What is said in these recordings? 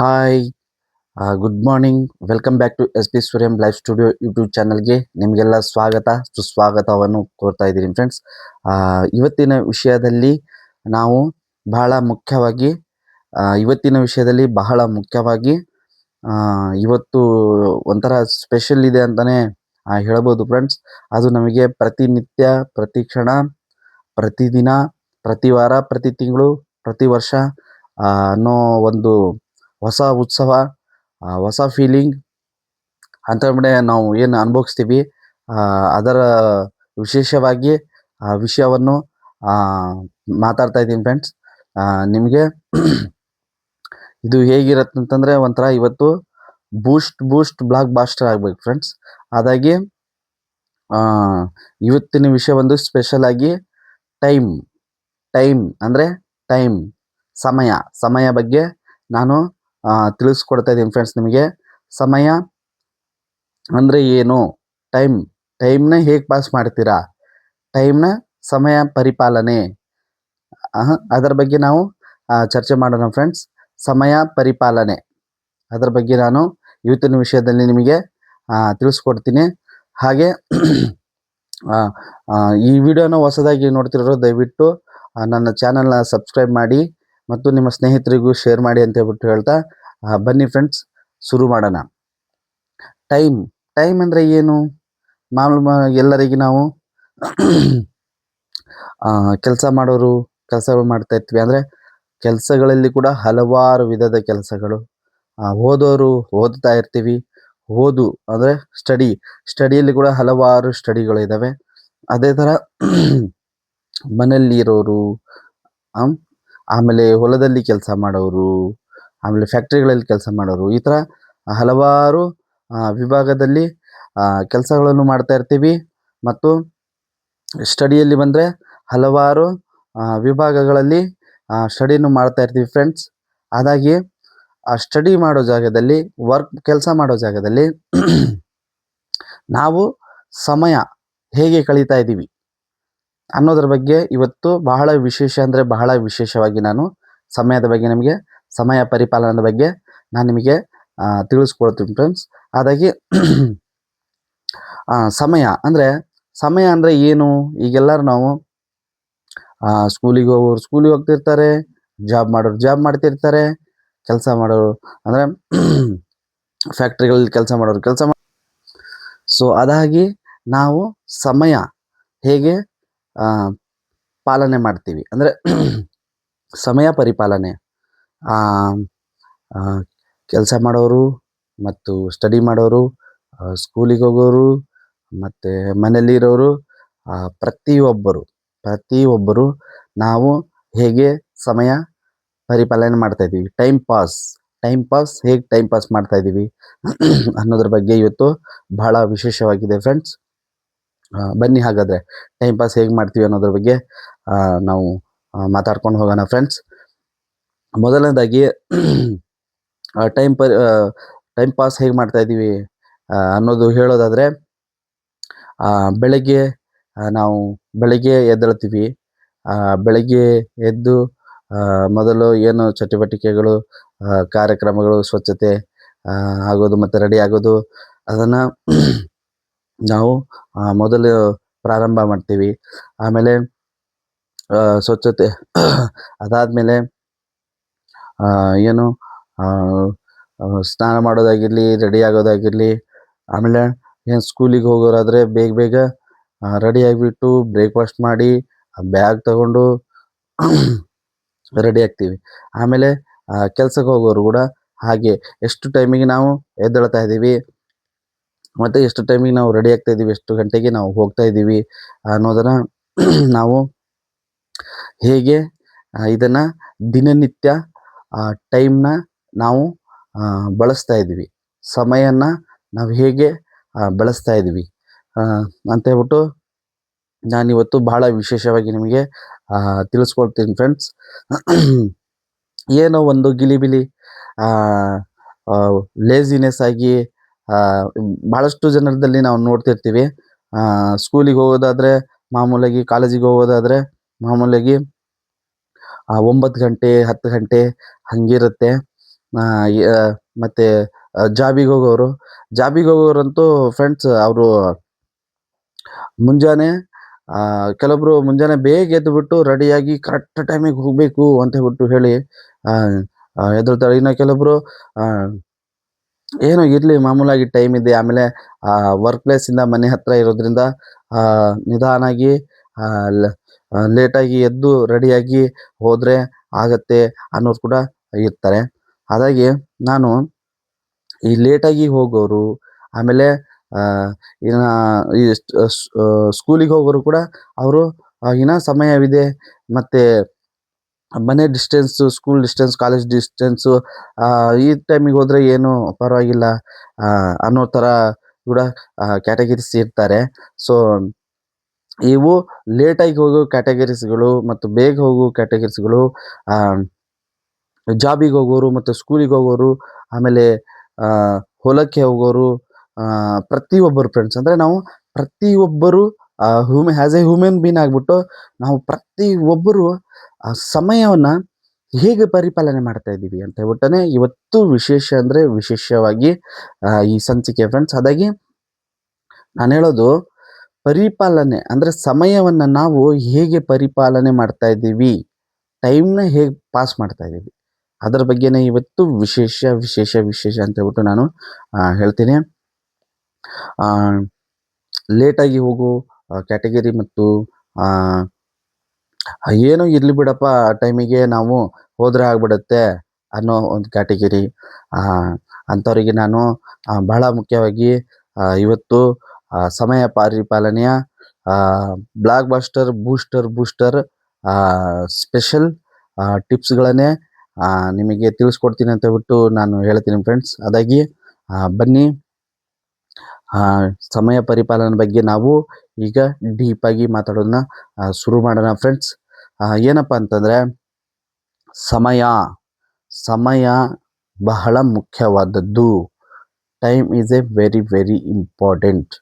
Hi good morning welcome back to S P Suryam live studio YouTube ಚಾನಲ್ಗೆ ನಿಮಗೆಲ್ಲ ಸ್ವಾಗತ, ಸುಸ್ವಾಗತವನ್ನು ಕೋರ್ತಾ ಇದ್ದೀನಿ ಫ್ರೆಂಡ್ಸ್ ಇವತ್ತಿನ ವಿಷಯದಲ್ಲಿ ನಾವು ಬಹಳ ಮುಖ್ಯವಾಗಿ ಇವತ್ತಿನ ವಿಷಯದಲ್ಲಿ ಬಹಳ ಮುಖ್ಯವಾಗಿ ಇವತ್ತು ಒಂಥರ ಸ್ಪೆಷಲ್ ಇದೆ ಅಂತಲೇ ಹೇಳ್ಬೋದು ಫ್ರೆಂಡ್ಸ್ ಅದು ನಮಗೆ ಪ್ರತಿನಿತ್ಯ, ಪ್ರತಿ ಕ್ಷಣ, ಪ್ರತಿದಿನ, ಪ್ರತಿ ವಾರ, ಪ್ರತಿ ತಿಂಗಳು, ಪ್ರತಿ ವರ್ಷ ಅನ್ನೋ ಒಂದು ಹೊಸ ಉತ್ಸವ ಹೊಸ ಫೀಲಿಂಗ್ ಅಂತಂದ್ರೆ ನಾವು ಏನು ಅನುಭವಿಸ್ತೀವಿ. ಅದರ ವಿಶೇಷವಾಗಿ ಆ ವಿಷಯವನ್ನು ಮಾತಾಡ್ತಾ ಇದ್ದೀನಿ ಫ್ರೆಂಡ್ಸ್ ನಿಮಗೆ ಇದು ಹೇಗಿರತ್ತೆ ಅಂತಂದರೆ ಒಂಥರ ಇವತ್ತು ಬೂಸ್ಟ್ ಬೂಸ್ಟ್ ಬ್ಲಾಕ್ ಬಾಸ್ಟರ್ ಆಗ್ಬೇಕು ಫ್ರೆಂಡ್ಸ್ ಅದಾಗಿ ಇವತ್ತಿನ ವಿಷಯ ಒಂದು ಸ್ಪೆಷಲ್ ಆಗಿ ಟೈಮ್ ಟೈಮ್ ಅಂದರೆ ಟೈಮ್ ಸಮಯ ಸಮಯ ಬಗ್ಗೆ ನಾನು ತಿಳಿಸ್ಕೊಡ್ತಾ ಇದ್ದೀನಿ ಫ್ರೆಂಡ್ಸ್ ನಿಮಗೆ. ಸಮಯ ಅಂದರೆ ಏನು? ಟೈಮ್ ಟೈಮ್ನ ಹೇಗೆ ಪಾಸ್ ಮಾಡ್ತೀರಾ? ಟೈಮ್ನ ಸಮಯ ಪರಿಪಾಲನೆ. ಅದರ ಬಗ್ಗೆ ನಾವು ಚರ್ಚೆ ಮಾಡೋಣ ಫ್ರೆಂಡ್ಸ್ ಸಮಯ ಪರಿಪಾಲನೆ. ಅದರ ಬಗ್ಗೆ ನಾನು ಇವತ್ತಿನ ವಿಷಯದಲ್ಲಿ ನಿಮಗೆ ತಿಳಿಸ್ಕೊಡ್ತೀನಿ. ಹಾಗೆ ಈ ವಿಡಿಯೋನ ಹೊಸದಾಗಿ ನೋಡ್ತಿರೋರು ದಯವಿಟ್ಟು ನನ್ನ ಚಾನಲ್ನ ಸಬ್ಸ್ಕ್ರೈಬ್ ಮಾಡಿ. ಮತ್ತು ನಿಮ್ಮ ಸ್ನೇಹಿತರಿಗೂ ಶೇರ್ ಮಾಡಿ ಅಂತ ಹೇಳ್ಬಿಟ್ಟು ಹೇಳ್ತಾ ಬನ್ನಿ ಫ್ರೆಂಡ್ಸ್ ಶುರು ಮಾಡೋಣ. ಟೈಮ್ ಟೈಮ್ ಅಂದರೆ ಏನು? ಮಾಮೂಲು ಎಲ್ಲರಿಗೆ ನಾವು ಕೆಲಸ ಮಾಡೋರು, ಕೆಲಸಗಳು ಮಾಡ್ತಾ ಇರ್ತೀವಿ ಅಂದರೆ ಕೆಲಸಗಳಲ್ಲಿ ಕೂಡ ಹಲವಾರು ವಿಧದ ಕೆಲಸಗಳು. ಓದೋರು ಓದ್ತಾ ಇರ್ತೀವಿ. ಓದು ಅಂದರೆ ಸ್ಟಡಿ ಸ್ಟಡಿಯಲ್ಲಿ ಕೂಡ ಹಲವಾರು ಸ್ಟಡಿಗಳು ಇದ್ದಾವೆ ಅದೇ ಥರ ಮನೆಯಲ್ಲಿರೋರು ಆಮೇಲೆ ಹೊಲದಲ್ಲಿ ಕೆಲಸ ಮಾಡೋರು, ಆಮೇಲೆ ಫ್ಯಾಕ್ಟ್ರಿಗಳಲ್ಲಿ ಕೆಲಸ ಮಾಡೋರು, ಈ ಥರ ಹಲವಾರು ವಿಭಾಗದಲ್ಲಿ ಕೆಲಸಗಳನ್ನು ಮಾಡ್ತಾ ಇರ್ತೀವಿ. ಮತ್ತು ಸ್ಟಡಿಯಲ್ಲಿ ಬಂದರೆ ಹಲವಾರು ವಿಭಾಗಗಳಲ್ಲಿ ಸ್ಟಡಿಯನ್ನು ಮಾಡ್ತಾ ಇರ್ತೀವಿ ಫ್ರೆಂಡ್ಸ್. ಅದಾಗಿ ಆ, ಸ್ಟಡಿ ಮಾಡೋ ಜಾಗದಲ್ಲಿ, ವರ್ಕ್, ಕೆಲಸ ಮಾಡೋ ಜಾಗದಲ್ಲಿ, ನಾವು ಸಮಯ ಹೇಗೆ ಕಳೀತಾ ಇದ್ದೀವಿ? ಅನ್ನೋದ್ರ ಬಗ್ಗೆ ಇವತ್ತು ಬಹಳ ವಿಶೇಷ ಅಂದರೆ ಬಹಳ ವಿಶೇಷವಾಗಿ ನಾನು ಸಮಯದ ಬಗ್ಗೆ ನಿಮಗೆ, ಸಮಯ ಪರಿಪಾಲನದ ಬಗ್ಗೆ ನಾನು ನಿಮಗೆ ತಿಳಿಸ್ಕೊಳ್ತೀನಿ ಫ್ರೆಂಡ್ಸ್ ಹಾಗಾಗಿ ಸಮಯ ಅಂದರೆ ಸಮಯ ಅಂದರೆ ಏನು? ಈಗೆಲ್ಲರೂ ನಾವು ಸ್ಕೂಲಿಗೆ ಹೋಗೋರು ಸ್ಕೂಲಿಗೆ ಹೋಗ್ತಿರ್ತಾರೆ ಜಾಬ್ ಮಾಡೋರು ಜಾಬ್ ಮಾಡ್ತಿರ್ತಾರೆ, ಕೆಲಸ ಮಾಡೋರು ಅಂದರೆ ಫ್ಯಾಕ್ಟ್ರಿಗಳಲ್ಲಿ ಕೆಲಸ ಮಾಡೋರು ಕೆಲಸ ಮಾಡ ಸೊ ಅದಾಗಿ ನಾವು ಸಮಯ ಹೇಗೆ ಪಾಲನೆ ಮಾಡ್ತೀವಿ. ಅಂದರೆ ಸಮಯ ಪರಿಪಾಲನೆ. ಕೆಲಸ ಮಾಡೋರು ಮತ್ತು ಸ್ಟಡಿ ಮಾಡೋರು ಸ್ಕೂಲಿಗೆ ಹೋಗೋರು ಮತ್ತು ಮನೆಯಲ್ಲಿರೋರು ಪ್ರತಿಯೊಬ್ಬರು ಪ್ರತಿಯೊಬ್ಬರು ನಾವು ಹೇಗೆ ಸಮಯ ಪರಿಪಾಲನೆ ಮಾಡ್ತಾಯಿದ್ದೀವಿ ಟೈಮ್ ಪಾಸ್ ಟೈಮ್ ಪಾಸ್ ಹೇಗೆ ಟೈಮ್ ಪಾಸ್ ಮಾಡ್ತಾಯಿದ್ದೀವಿ ಅನ್ನೋದ್ರ ಬಗ್ಗೆ ಇವತ್ತು ಬಹಳ ವಿಶೇಷವಾಗಿದೆ ಫ್ರೆಂಡ್ಸ್ ಬನ್ನಿ ಹಾಗಾದರೆ. ಟೈಮ್ ಪಾಸ್ ಹೇಗೆ ಮಾಡ್ತೀವಿ ಅನ್ನೋದ್ರ ಬಗ್ಗೆ ನಾವು ಮಾತಾಡ್ಕೊಂಡು ಹೋಗೋಣ ಫ್ರೆಂಡ್ಸ್ ಮೊದಲನೇದಾಗಿ ಟೈಮ್ ಪರ್ ಟೈಮ್ ಪಾಸ್ ಹೇಗೆ ಮಾಡ್ತಾ ಇದ್ದೀವಿ ಅನ್ನೋದು ಹೇಳೋದಾದರೆ ಬೆಳಗ್ಗೆ ನಾವು ಬೆಳಗ್ಗೆ ಎದ್ದೇಳ್ತೀವಿ. ಬೆಳಗ್ಗೆ ಎದ್ದು ಮೊದಲು ಏನು ಚಟುವಟಿಕೆಗಳು ಕಾರ್ಯಕ್ರಮಗಳು, ಸ್ವಚ್ಛತೆ ಆಗೋದು ಮತ್ತು ರೆಡಿ ಆಗೋದು, ಅದನ್ನು ನಾವು ಮೊದಲು ಪ್ರಾರಂಭ ಮಾಡ್ತೀವಿ. ಆಮೇಲೆ ಸ್ವಚ್ಛತೆ ಅದಾದಮೇಲೆ ಏನು ಸ್ನಾನ ಮಾಡೋದಾಗಿರಲಿ, ರೆಡಿ ಆಗೋದಾಗಿರಲಿ, ಆಮೇಲೆ ಏನು ಸ್ಕೂಲಿಗೆ ಹೋಗೋರಾದರೆ ಬೇಗ ಬೇಗ ರೆಡಿ ಆಗಿಬಿಟ್ಟು ಬ್ರೇಕ್ಫಾಸ್ಟ್ ಮಾಡಿ ಬ್ಯಾಗ್ ತಗೊಂಡು ರೆಡಿ ಆಗ್ತೀವಿ. ಆಮೇಲೆ ಕೆಲಸಕ್ಕೆ ಹೋಗೋರು ಕೂಡ ಹಾಗೆ. ಎಷ್ಟು ಟೈಮಿಗೆ ನಾವು ಎದ್ದೇಳ್ತಾ ಇದ್ದೀವಿ? ಮತ್ತು ಎಷ್ಟು ಟೈಮಿಗೆ ನಾವು ರೆಡಿ ಆಗ್ತಾ ಇದ್ದೀವಿ ಎಷ್ಟು ಗಂಟೆಗೆ ನಾವು ಹೋಗ್ತಾ ಇದ್ದೀವಿ ಅನ್ನೋದನ್ನು ನಾವು ಹೇಗೆ ಇದನ್ನ ದಿನನಿತ್ಯ ಟೈಮ್ನ ನಾವು ಬಳಸ್ತಾ ಇದ್ದೀವಿ ಸಮಯನ ನಾವು ಹೇಗೆ ಬಳಸ್ತಾ ಇದ್ದೀವಿ ಅಂತ ಹೇಳ್ಬಿಟ್ಟು ನಾನಿವತ್ತು ಬಹಳ ವಿಶೇಷವಾಗಿ ನಿಮಗೆ ತಿಳಿಸ್ಕೊಳ್ತೀನಿ ಫ್ರೆಂಡ್ಸ್ ಏನೋ ಒಂದು ಗಿಲಿಬಿಲಿ ಲೇಸಿನೆಸ್ ಆಗಿ ಆ, ಭಾಳಷ್ಟು ಜನರದಲ್ಲಿ ನಾವು ನೋಡ್ತಿರ್ತೀವಿ. ಸ್ಕೂಲಿಗೆ ಹೋಗೋದಾದರೆ ಮಾಮೂಲಾಗಿ ಕಾಲೇಜಿಗೆ ಹೋಗೋದಾದರೆ ಮಾಮೂಲಾಗಿ ಒಂಬತ್ತು ಗಂಟೆ ಹತ್ತು ಗಂಟೆ ಹಂಗಿರುತ್ತೆ. ಮತ್ತು ಜಾಬಿಗೆ ಹೋಗೋರು ಜಾಬಿಗೆ ಹೋಗೋರಂತೂ ಫ್ರೆಂಡ್ಸ್ ಅವರು ಮುಂಜಾನೆ ಆ, ಕೆಲವೊಬ್ರು ಮುಂಜಾನೆ ಬೇಗ ಎದ್ದುಬಿಟ್ಟು ರೆಡಿಯಾಗಿ ಕರೆಕ್ಟ್ ಟೈಮಿಗೆ ಹೋಗಬೇಕು ಅಂತ ಹೇಳ್ಬಿಟ್ಟು ಹೇಳಿ ಎದುರ್ತಾರೆ ಇನ್ನು ಕೆಲವೊಬ್ರು ಆ, ಏನೋ ಇರಲಿ, ಮಾಮೂಲಾಗಿ ಟೈಮ್ ಇದೆ. ಆಮೇಲೆ ವರ್ಕ್ ಪ್ಲೇಸಿಂದ ಮನೆ ಹತ್ರ ಇರೋದ್ರಿಂದ ನಿಧಾನಾಗಿ ಲೇಟಾಗಿ ಎದ್ದು ರೆಡಿಯಾಗಿ ಹೋದರೆ ಆಗತ್ತೆ ಅನ್ನೋರು ಕೂಡ ಇರ್ತಾರೆ. ಹಾಗಾಗಿ ನಾನು ಈ ಲೇಟಾಗಿ ಹೋಗೋರು, ಆಮೇಲೆ ಇನ್ನು ಈ ಸ್ಕೂಲಿಗೆ ಹೋಗೋರು ಕೂಡ ಅವರು ಇನ್ನೂ ಸಮಯವಿದೆ. ಮತ್ತೆ ಮನೆ distance school distance college distance ಈ ಟೈಮಿಗೆ ಹೋದರೆ ಏನು ಪರವಾಗಿಲ್ಲ ಅನ್ನೋ ಥರ ಕೂಡ ಕ್ಯಾಟಗರೀಸ್ ಇರ್ತಾರೆ. ಸೊ ಇವು ಲೇಟಾಗಿ ಹೋಗೋ ಕ್ಯಾಟಗರೀಸ್ಗಳು ಮತ್ತು ಬೇಗ ಹೋಗೋ ಕ್ಯಾಟಗರೀಸ್ಗಳು ಜಾಬಿಗೆ ಹೋಗೋರು ಮತ್ತು ಸ್ಕೂಲಿಗೆ ಹೋಗೋರು, ಆಮೇಲೆ ಹೊಲಕ್ಕೆ ಹೋಗೋರು ಪ್ರತಿಯೊಬ್ಬರು ಫ್ರೆಂಡ್ಸ್ ಅಂದರೆ ನಾವು ಪ್ರತಿಯೊಬ್ಬರು human as a human being ಆಗಿಬಿಟ್ಟು ನಾವು ಪ್ರತಿ ಒಬ್ಬರು ಆ ಸಮಯವನ್ನು ಹೇಗೆ ಪರಿಪಾಲನೆ ಮಾಡ್ತಾ ಇದ್ದೀವಿ ಅಂತ ಹೇಳ್ಬಿಟ್ಟನೆ ಇವತ್ತು ವಿಶೇಷ ಅಂದರೆ ವಿಶೇಷವಾಗಿ ಈ ಸಂಚಿಕೆ ಫ್ರೆಂಡ್ಸ್ ಅದಾಗಿ ನಾನು ಹೇಳೋದು ಪರಿಪಾಲನೆ ಅಂದರೆ ಸಮಯವನ್ನು ನಾವು ಹೇಗೆ ಪರಿಪಾಲನೆ ಮಾಡ್ತಾ ಇದ್ದೀವಿ ಟೈಮ್ನ ಹೇಗೆ ಪಾಸ್ ಮಾಡ್ತಾ ಇದ್ದೀವಿ ಅದರ ಬಗ್ಗೆನೇ ಇವತ್ತು ವಿಶೇಷ ವಿಶೇಷ ವಿಶೇಷ ಅಂತ ಹೇಳ್ಬಿಟ್ಟು ನಾನು ಆ, ಹೇಳ್ತೀನಿ. ಲೇಟಾಗಿ ಹೋಗೋ ಕ್ಯಾಟಗರಿ ಮತ್ತು ಆ, ಏನೋ ಇರಲಿ ಬಿಡಪ್ಪ ಟೈಮಿಗೆ ನಾವು ಹೋದರೆ ಆಗ್ಬಿಡುತ್ತೆ ಅನ್ನೋ ಒಂದು ಕ್ಯಾಟಗರಿ ಅಂಥವರಿಗೆ ನಾನು ಬಹಳ ಮುಖ್ಯವಾಗಿ ಇವತ್ತು ಸಮಯ ಪರಿಪಾಲನೆಯ blockbuster booster booster special ಟಿಪ್ಸ್ಗಳನ್ನೇ ಆ, ನಿಮಗೆ ತಿಳಿಸ್ಕೊಡ್ತೀನಿ ಅಂತ ಬಿಟ್ಟು ನಾನು ಹೇಳ್ತೀನಿ ಫ್ರೆಂಡ್ಸ್ ಅದಾಗಿ ಬನ್ನಿ ಆ, ಸಮಯ ಪರಿಪಾಲನೆ ಬಗ್ಗೆ ನಾವು ಈಗ ಡೀಪಾಗಿ ಮಾತಾಡೋದನ್ನ ಶುರು ಮಾಡೋಣ ಫ್ರೆಂಡ್ಸ್ ಏನಪ್ಪ ಅಂತಂದರೆ, ಸಮಯ ಸಮಯ ಬಹಳ ಮುಖ್ಯವಾದದ್ದು. Time is a very very important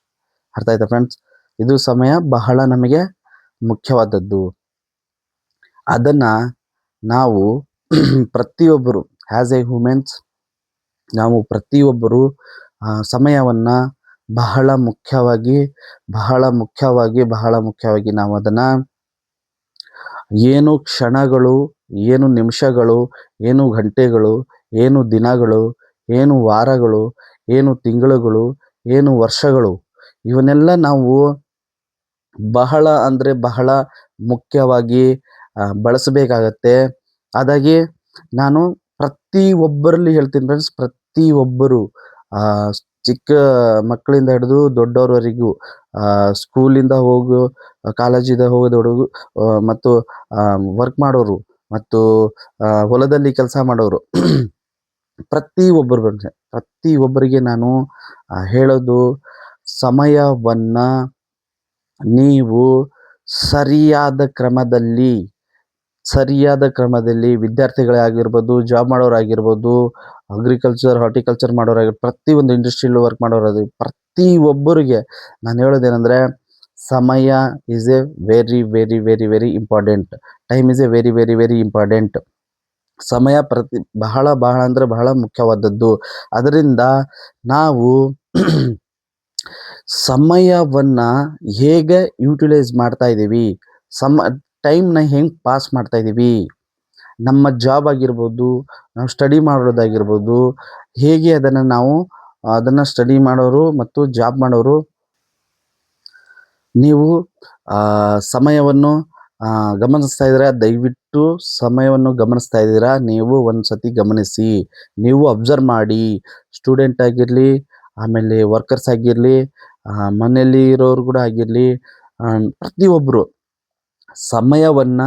ಅರ್ಥ ಆಯ್ತಾ ಫ್ರೆಂಡ್ಸ್ ಇದು ಸಮಯ ಬಹಳ ನಮಗೆ ಮುಖ್ಯವಾದದ್ದು. ಅದನ್ನು ನಾವು ಪ್ರತಿಯೊಬ್ಬರು ಆ್ಯಸ್ ಎ ಹ್ಯೂಮೆನ್ಸ್ ನಾವು ಪ್ರತಿಯೊಬ್ಬರು ಸಮಯವನ್ನು ಬಹಳ ಮುಖ್ಯವಾಗಿ ಬಹಳ ಮುಖ್ಯವಾಗಿ ಬಹಳ ಮುಖ್ಯವಾಗಿ ನಾವು ಅದನ್ನು ಏನು ಕ್ಷಣಗಳು, ಏನು ನಿಮಿಷಗಳು, ಏನು ಗಂಟೆಗಳು, ಏನು ದಿನಗಳು, ಏನು ವಾರಗಳು, ಏನು ತಿಂಗಳುಗಳು, ಏನು ವರ್ಷಗಳು, ಇವನ್ನೆಲ್ಲ ನಾವು ಬಹಳ ಅಂದರೆ ಬಹಳ ಮುಖ್ಯವಾಗಿ ಬಳಸಬೇಕಾಗತ್ತೆ. ಅದಾಗಿ ನಾನು ಪ್ರತಿ ಒಬ್ಬರಲ್ಲಿ ಹೇಳ್ತೀನಿ ಫ್ರೆಂಡ್ಸ್ ಪ್ರತಿ ಒಬ್ಬರು ಚಿಕ್ಕ ಮಕ್ಕಳಿಂದ ಹಿಡಿದು ದೊಡ್ಡವರವರೆಗೂ ಸ್ಕೂಲಿಂದ ಹೋಗು, ಕಾಲೇಜಿಂದ ಹೋಗೋದೊಡಗು ಮತ್ತು ವರ್ಕ್ ಮಾಡೋರು ಮತ್ತು ಹೊಲದಲ್ಲಿ ಕೆಲಸ ಮಾಡೋರು. ಪ್ರತಿ ಒಬ್ಬರು ಪ್ರತಿ ಒಬ್ಬರಿಗೆ ನಾನು ಹೇಳೋದು ಸಮಯವನ್ನು ನೀವು ಸರಿಯಾದ ಕ್ರಮದಲ್ಲಿ ಸರಿಯಾದ ಕ್ರಮದಲ್ಲಿ ವಿದ್ಯಾರ್ಥಿಗಳೇ ಆಗಿರ್ಬೋದು ಜಾಬ್ ಮಾಡೋರಾಗಿರ್ಬೋದು ಅಗ್ರಿಕಲ್ಚರ್ ಹಾರ್ಟಿಕಲ್ಚರ್ ಮಾಡೋರಾಗಿರ್ಬೋದು ಪ್ರತಿಯೊಂದು ಇಂಡಸ್ಟ್ರಿಯಲ್ಲಿ ವರ್ಕ್ ಮಾಡೋರಾಗಿ ಪ್ರತಿ ಒಬ್ಬರಿಗೆ ನಾನು ಹೇಳೋದೇನೆಂದರೆ ಸಮಯ is a very very very very important time is a very very very important ಸಮಯ ಪ್ರತಿ, ಬಹಳ ಬಹಳ ಅಂದರೆ ಬಹಳ ಮುಖ್ಯವಾದದ್ದು. ಅದರಿಂದ ನಾವು ಸಮಯವನ್ನು ಹೇಗೆ ಯೂಟಿಲೈಸ್ ಮಾಡ್ತಾ ಇದ್ದೀವಿ, ಸಮ ಟೈಮ್ನ ಹೆಂಗೆ ಪಾಸ್ ಮಾಡ್ತಾ ಇದ್ದೀವಿ ನಮ್ಮ ಜಾಬ್ ಆಗಿರ್ಬೋದು, ನಾವು ಸ್ಟಡಿ ಮಾಡೋದಾಗಿರ್ಬೋದು, ಹೇಗೆ ಅದನ್ನು ನಾವು, ಅದನ್ನು ಸ್ಟಡಿ ಮಾಡೋರು ಮತ್ತು ಜಾಬ್ ಮಾಡೋರು, ನೀವು ಸಮಯವನ್ನು ಗಮನಿಸ್ತಾ ಇದ್ದೀರಾ? ದಯವಿಟ್ಟು ಸಮಯವನ್ನು ಗಮನಿಸ್ತಾ ಇದ್ದೀರಾ? ನೀವು ಒಂದು ಸತಿ ಗಮನಿಸಿ. ನೀವು ಅಬ್ಸರ್ವ್ ಮಾಡಿ. ಸ್ಟೂಡೆಂಟ್ ಆಗಿರಲಿ, ಆಮೇಲೆ ವರ್ಕರ್ಸ್ ಆಗಿರಲಿ ಮನೆಯಲ್ಲಿ ಇರೋರು ಕೂಡ ಆಗಿರಲಿ ಪ್ರತಿಯೊಬ್ಬರು ಸಮಯವನ್ನ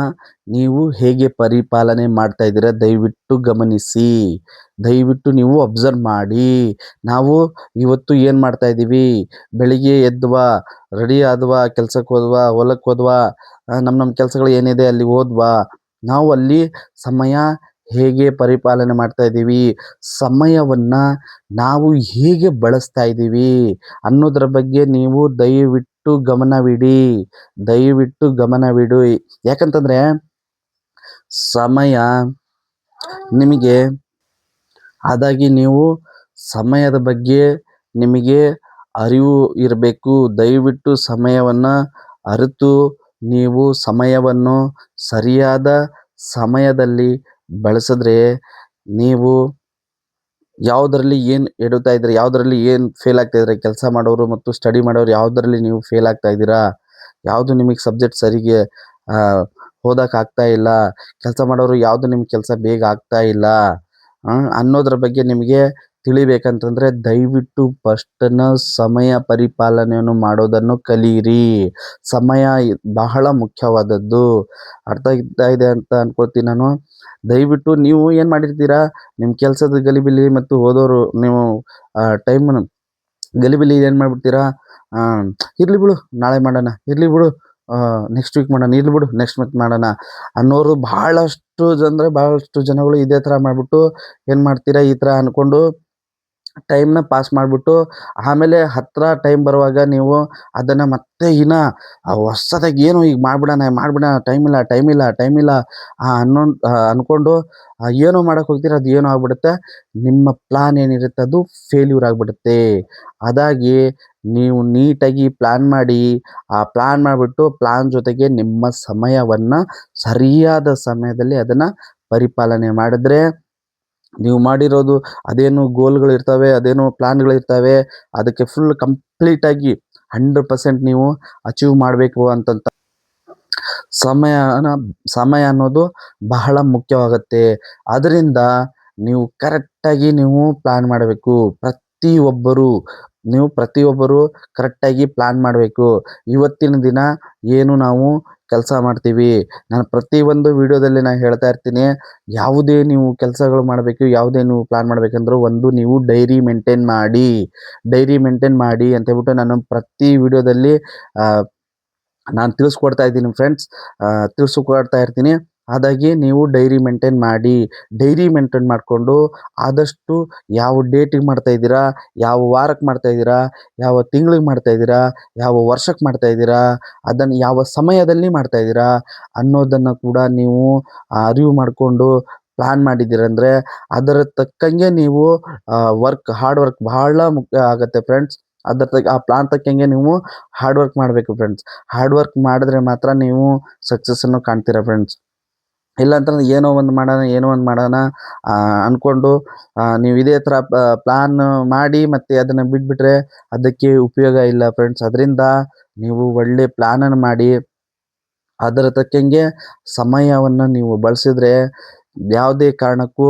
ನೀವು ಹೇಗೆ ಪರಿಪಾಲನೆ ಮಾಡ್ತಾ ಇದ್ದೀರಾ, ದಯವಿಟ್ಟು ಗಮನಿಸಿ. ದಯವಿಟ್ಟು ನೀವು ಅಬ್ಸರ್ವ್ ಮಾಡಿ. ನಾವು ಇವತ್ತು ಏನು ಮಾಡ್ತಾ ಇದ್ದೀವಿ? ಬೆಳಿಗ್ಗೆ ಎದ್ವಾ ರೆಡಿ ಆದ್ವಾ, ಕೆಲ್ಸಕ್ಕೆ ಹೋದ್ವಾ, ಹೊಲಕ್ಕೆ ಹೋದ್ವಾ ನಮ್ಮ ನಮ್ಮ ಕೆಲಸಗಳು ಏನಿದೆ ಅಲ್ಲಿ ಹೋದ್ವಾ. ನಾವು ಅಲ್ಲಿ ಸಮಯ ಹೇಗೆ ಪರಿಪಾಲನೆ ಮಾಡ್ತಾ ಇದ್ದೀವಿ? ಸಮಯವನ್ನು ನಾವು ಹೇಗೆ ಬಳಸ್ತಾ ಇದ್ದೀವಿ? ಅನ್ನೋದ್ರ ಬಗ್ಗೆ ನೀವು ದಯವಿಟ್ಟು ಗಮನವಿಡಿ ದಯವಿಟ್ಟು ಗಮನವಿಡು ಯಾಕಂತಂದ್ರೆ, ಸಮಯ ನಿಮಗೆ, ಹಾಗಾಗಿ ನೀವು ಸಮಯದ ಬಗ್ಗೆ ನಿಮಗೆ ಅರಿವು ಇರಬೇಕು. ದಯವಿಟ್ಟು ಸಮಯವನ್ನು ಅರಿತು, ನೀವು ಸಮಯವನ್ನು ಸರಿಯಾದ ಸಮಯದಲ್ಲಿ ಬಳಸಿದ್ರೆ ನೀವು ಯಾವುದರಲ್ಲಿ ಏನು ಎಡುತ್ತಾ ಇದ್ದೀರಾ ಯಾವುದರಲ್ಲಿ ಏನು ಫೇಲ್ ಆಗ್ತಾ ಇದ್ದೀರಾ ಕೆಲಸ ಮಾಡೋರು ಮತ್ತು ಸ್ಟಡಿ ಮಾಡೋರು ಯಾವುದರಲ್ಲಿ ನೀವು ಫೇಲ್ ಆಗ್ತಾ ಇದ್ದೀರಾ? ಯಾವುದು ನಿಮಗೆ ಸಬ್ಜೆಕ್ಟ್ ಸರಿಗೆ ಓದಕ್ಕೆ ಆಗ್ತಾ ಇಲ್ಲ, ಕೆಲಸ ಮಾಡೋರು ಯಾವುದು ನಿಮ್ಗೆ ಕೆಲಸ ಬೇಗ ಆಗ್ತಾ ಇಲ್ಲ ಅನ್ನೋದ್ರ ಬಗ್ಗೆ ನಿಮಗೆ ತಿಳಿಬೇಕಂತಂದ್ರೆ ದಯವಿಟ್ಟು ಫಸ್ಟ್ನ ಸಮಯ ಪರಿಪಾಲನೆಯನ್ನು ಮಾಡೋದನ್ನು ಕಲಿಯಿರಿ. ಸಮಯ ಬಹಳ ಮುಖ್ಯವಾದದ್ದು. ಅರ್ಥ ಆಗ್ತಾ ಇದೆ ಅಂತ ಅನ್ಕೊಳ್ತೀನಿ ನಾನು. ದಯವಿಟ್ಟು ನೀವು ಏನು ಮಾಡಿರ್ತೀರಾ? ನಿಮ್ಮ ಕೆಲಸದ ಗಲಿಬಿಲಿ ಮತ್ತು ಓದೋರು ನೀವು ಟೈಮ್ ಗಲಿಬಿಲಿ ಏನು ಮಾಡ್ಬಿಡ್ತೀರಾ? ಇರಲಿ ಬಿಡು, ನಾಳೆ ಮಾಡೋಣ. ಇರಲಿ ಬಿಡು ನೆಕ್ಸ್ಟ್ ವೀಕ್ ಮಾಡೋಣ. ಇರಲಿ ಬಿಡು ನೆಕ್ಸ್ಟ್ ಮಂತ್ ಮಾಡೋಣ. ಅನ್ನೋರು ಭಾಳಷ್ಟು ಅಂದರೆ ಭಾಳಷ್ಟು ಜನಗಳು ಇದೇ ಥರ ಮಾಡಿಬಿಟ್ಟು ಏನು ಮಾಡ್ತೀರಾ? ಈ ಥರ ಅಂದ್ಕೊಂಡು ಟೈಮ್ನ ಪಾಸ್ ಮಾಡಿಬಿಟ್ಟು ಆಮೇಲೆ ಹತ್ತಿರ ಟೈಮ್ ಬರುವಾಗ ನೀವು ಅದನ್ನು ಮತ್ತೆ ಇನ್ನು ಹೊಸದಾಗಿ ಏನು ಈಗ ಮಾಡ್ಬಿಡೋಣ ಮಾಡ್ಬಿಡೋಣ ಟೈಮ್ ಇಲ್ಲ ಟೈಮ್ ಇಲ್ಲ ಟೈಮ್ ಇಲ್ಲ ಅನ್ನೋ ಅಂದ್ಕೊಂಡು ಏನೋ ಮಾಡೋಕೆ ಹೋಗ್ತೀರ ಅದು ಏನೋ ಆಗ್ಬಿಡುತ್ತೆ. ನಿಮ್ಮ ಪ್ಲಾನ್ ಏನಿರುತ್ತೆ ಅದು ಫೇಲ್ಯೂರ್ ಆಗಿಬಿಡುತ್ತೆ. ಅದಾಗಿ ನೀವು ನೀಟಾಗಿ ಪ್ಲ್ಯಾನ್ ಮಾಡಿ, ಆ ಪ್ಲ್ಯಾನ್ ಮಾಡಿಬಿಟ್ಟು ಪ್ಲ್ಯಾನ್ ಜೊತೆಗೆ ನಿಮ್ಮ ಸಮಯವನ್ನು ಸರಿಯಾದ ಸಮಯದಲ್ಲಿ ಅದನ್ನು ಪರಿಪಾಲನೆ ಮಾಡಿದ್ರೆ ನೀವು ಮಾಡಿರೋದು ಅದೇನು ಗೋಲ್ಗಳು ಇರ್ತವೆ, ಅದೇನು ಪ್ಲಾನ್ಗಳು ಇರ್ತವೆ, ಅದಕ್ಕೆ ಫುಲ್ ಕಂಪ್ಲೀಟಾಗಿ ಹಂಡ್ರೆಡ್ ಪರ್ಸೆಂಟ್ ನೀವು ಅಚೀವ್ ಮಾಡಬೇಕು ಅಂತಂತ. ಸಮಯನ, ಸಮಯ ಅನ್ನೋದು ಬಹಳ ಮುಖ್ಯವಾಗುತ್ತೆ. ಅದರಿಂದ ನೀವು ಕರೆಕ್ಟಾಗಿ ನೀವು ಪ್ಲಾನ್ ಮಾಡಬೇಕು. ಪ್ರತಿಯೊಬ್ಬರು, ನೀವು ಪ್ರತಿಯೊಬ್ಬರು ಕರೆಕ್ಟಾಗಿ ಪ್ಲಾನ್ ಮಾಡಬೇಕು. ಇವತ್ತಿನ ದಿನ ಏನು ನಾವು ಕೆಲಸ ಮಾಡ್ತೀವಿ. ನಾನು ಪ್ರತಿಯೊಂದು ವಿಡಿಯೋದಲ್ಲಿ ನಾನು ಹೇಳ್ತಾ ಇರ್ತೀನಿ, ಯಾವುದೇ ನೀವು ಕೆಲಸಗಳು ಮಾಡಬೇಕು, ಯಾವುದೇ ನೀವು ಪ್ಲಾನ್ ಮಾಡಬೇಕಂದ್ರೂ ಒಂದು ನೀವು ಡೈರಿ ಮೇಂಟೈನ್ ಮಾಡಿ ಡೈರಿ ಮೇಂಟೈನ್ ಮಾಡಿ ಅಂತ ಹೇಳ್ಬಿಟ್ಟು ನಾನು ಪ್ರತಿ ವಿಡಿಯೋದಲ್ಲಿ ನಾನು ತಿಳಿಸ್ಕೊಡ್ತಾ ಇದ್ದೀನಿ ಫ್ರೆಂಡ್ಸ್ ತಿಳಿಸ್ಕೊಡ್ತಾ ಇರ್ತೀನಿ. ಹಾಗಾಗಿ ನೀವು ಡೈರಿ ಮೇಂಟೈನ್ ಮಾಡಿ, ಡೈರಿ ಮೇಂಟೈನ್ ಮಾಡಿಕೊಂಡು ಆದಷ್ಟು ಯಾವ ಡೇಟಿಗೆ ಮಾಡ್ತಾ ಇದ್ದೀರಾ, ಯಾವ ವಾರಕ್ಕೆ ಮಾಡ್ತಾ ಇದ್ದೀರಾ, ಯಾವ ತಿಂಗಳಿಗೆ ಮಾಡ್ತಾ ಇದ್ದೀರಾ, ಯಾವ ವರ್ಷಕ್ಕೆ ಮಾಡ್ತಾ ಇದ್ದೀರಾ, ಅದನ್ನು ಯಾವ ಸಮಯದಲ್ಲಿ ಮಾಡ್ತಾ ಇದ್ದೀರಾ ಅನ್ನೋದನ್ನು ಕೂಡ ನೀವು ಅರಿವು ಮಾಡಿಕೊಂಡು ಪ್ಲ್ಯಾನ್ ಮಾಡಿದ್ದೀರಂದರೆ ಅದರ ತಕ್ಕಂಗೆ ನೀವು ವರ್ಕ್, ಹಾರ್ಡ್ ವರ್ಕ್ ಬಹಳ ಮುಖ್ಯ ಆಗುತ್ತೆ ಫ್ರೆಂಡ್ಸ್. ಅದರ ತಕ್ಕ ಆ ಪ್ಲಾನ್ ತಕ್ಕಂಗೆ ನೀವು ಹಾರ್ಡ್ ವರ್ಕ್ ಮಾಡಬೇಕು ಫ್ರೆಂಡ್ಸ್. ಹಾರ್ಡ್ ವರ್ಕ್ ಮಾಡಿದ್ರೆ ಮಾತ್ರ ನೀವು ಸಕ್ಸಸ್ಸನ್ನು ಕಾಣ್ತೀರಾ ಫ್ರೆಂಡ್ಸ್. ಇಲ್ಲ ಅಂತಂದ್ರೆ ಏನೋ ಒಂದು ಮಾಡೋಣ, ಏನೋ ಒಂದು ಮಾಡೋಣ ಅಂದ್ಕೊಂಡು ನೀವು ಇದೇ ಥರ ಪ್ಲಾನ್ ಮಾಡಿ ಮತ್ತೆ ಅದನ್ನು ಬಿಟ್ಬಿಟ್ರೆ ಅದಕ್ಕೆ ಉಪಯೋಗ ಇಲ್ಲ ಫ್ರೆಂಡ್ಸ್ ಅದರಿಂದ ನೀವು ಒಳ್ಳೆ ಪ್ಲಾನನ್ನು ಮಾಡಿ, ಅದರ ತಕ್ಕಂಗೆ ಸಮಯವನ್ನು ನೀವು ಬಳಸಿದ್ರೆ ಯಾವುದೇ ಕಾರಣಕ್ಕೂ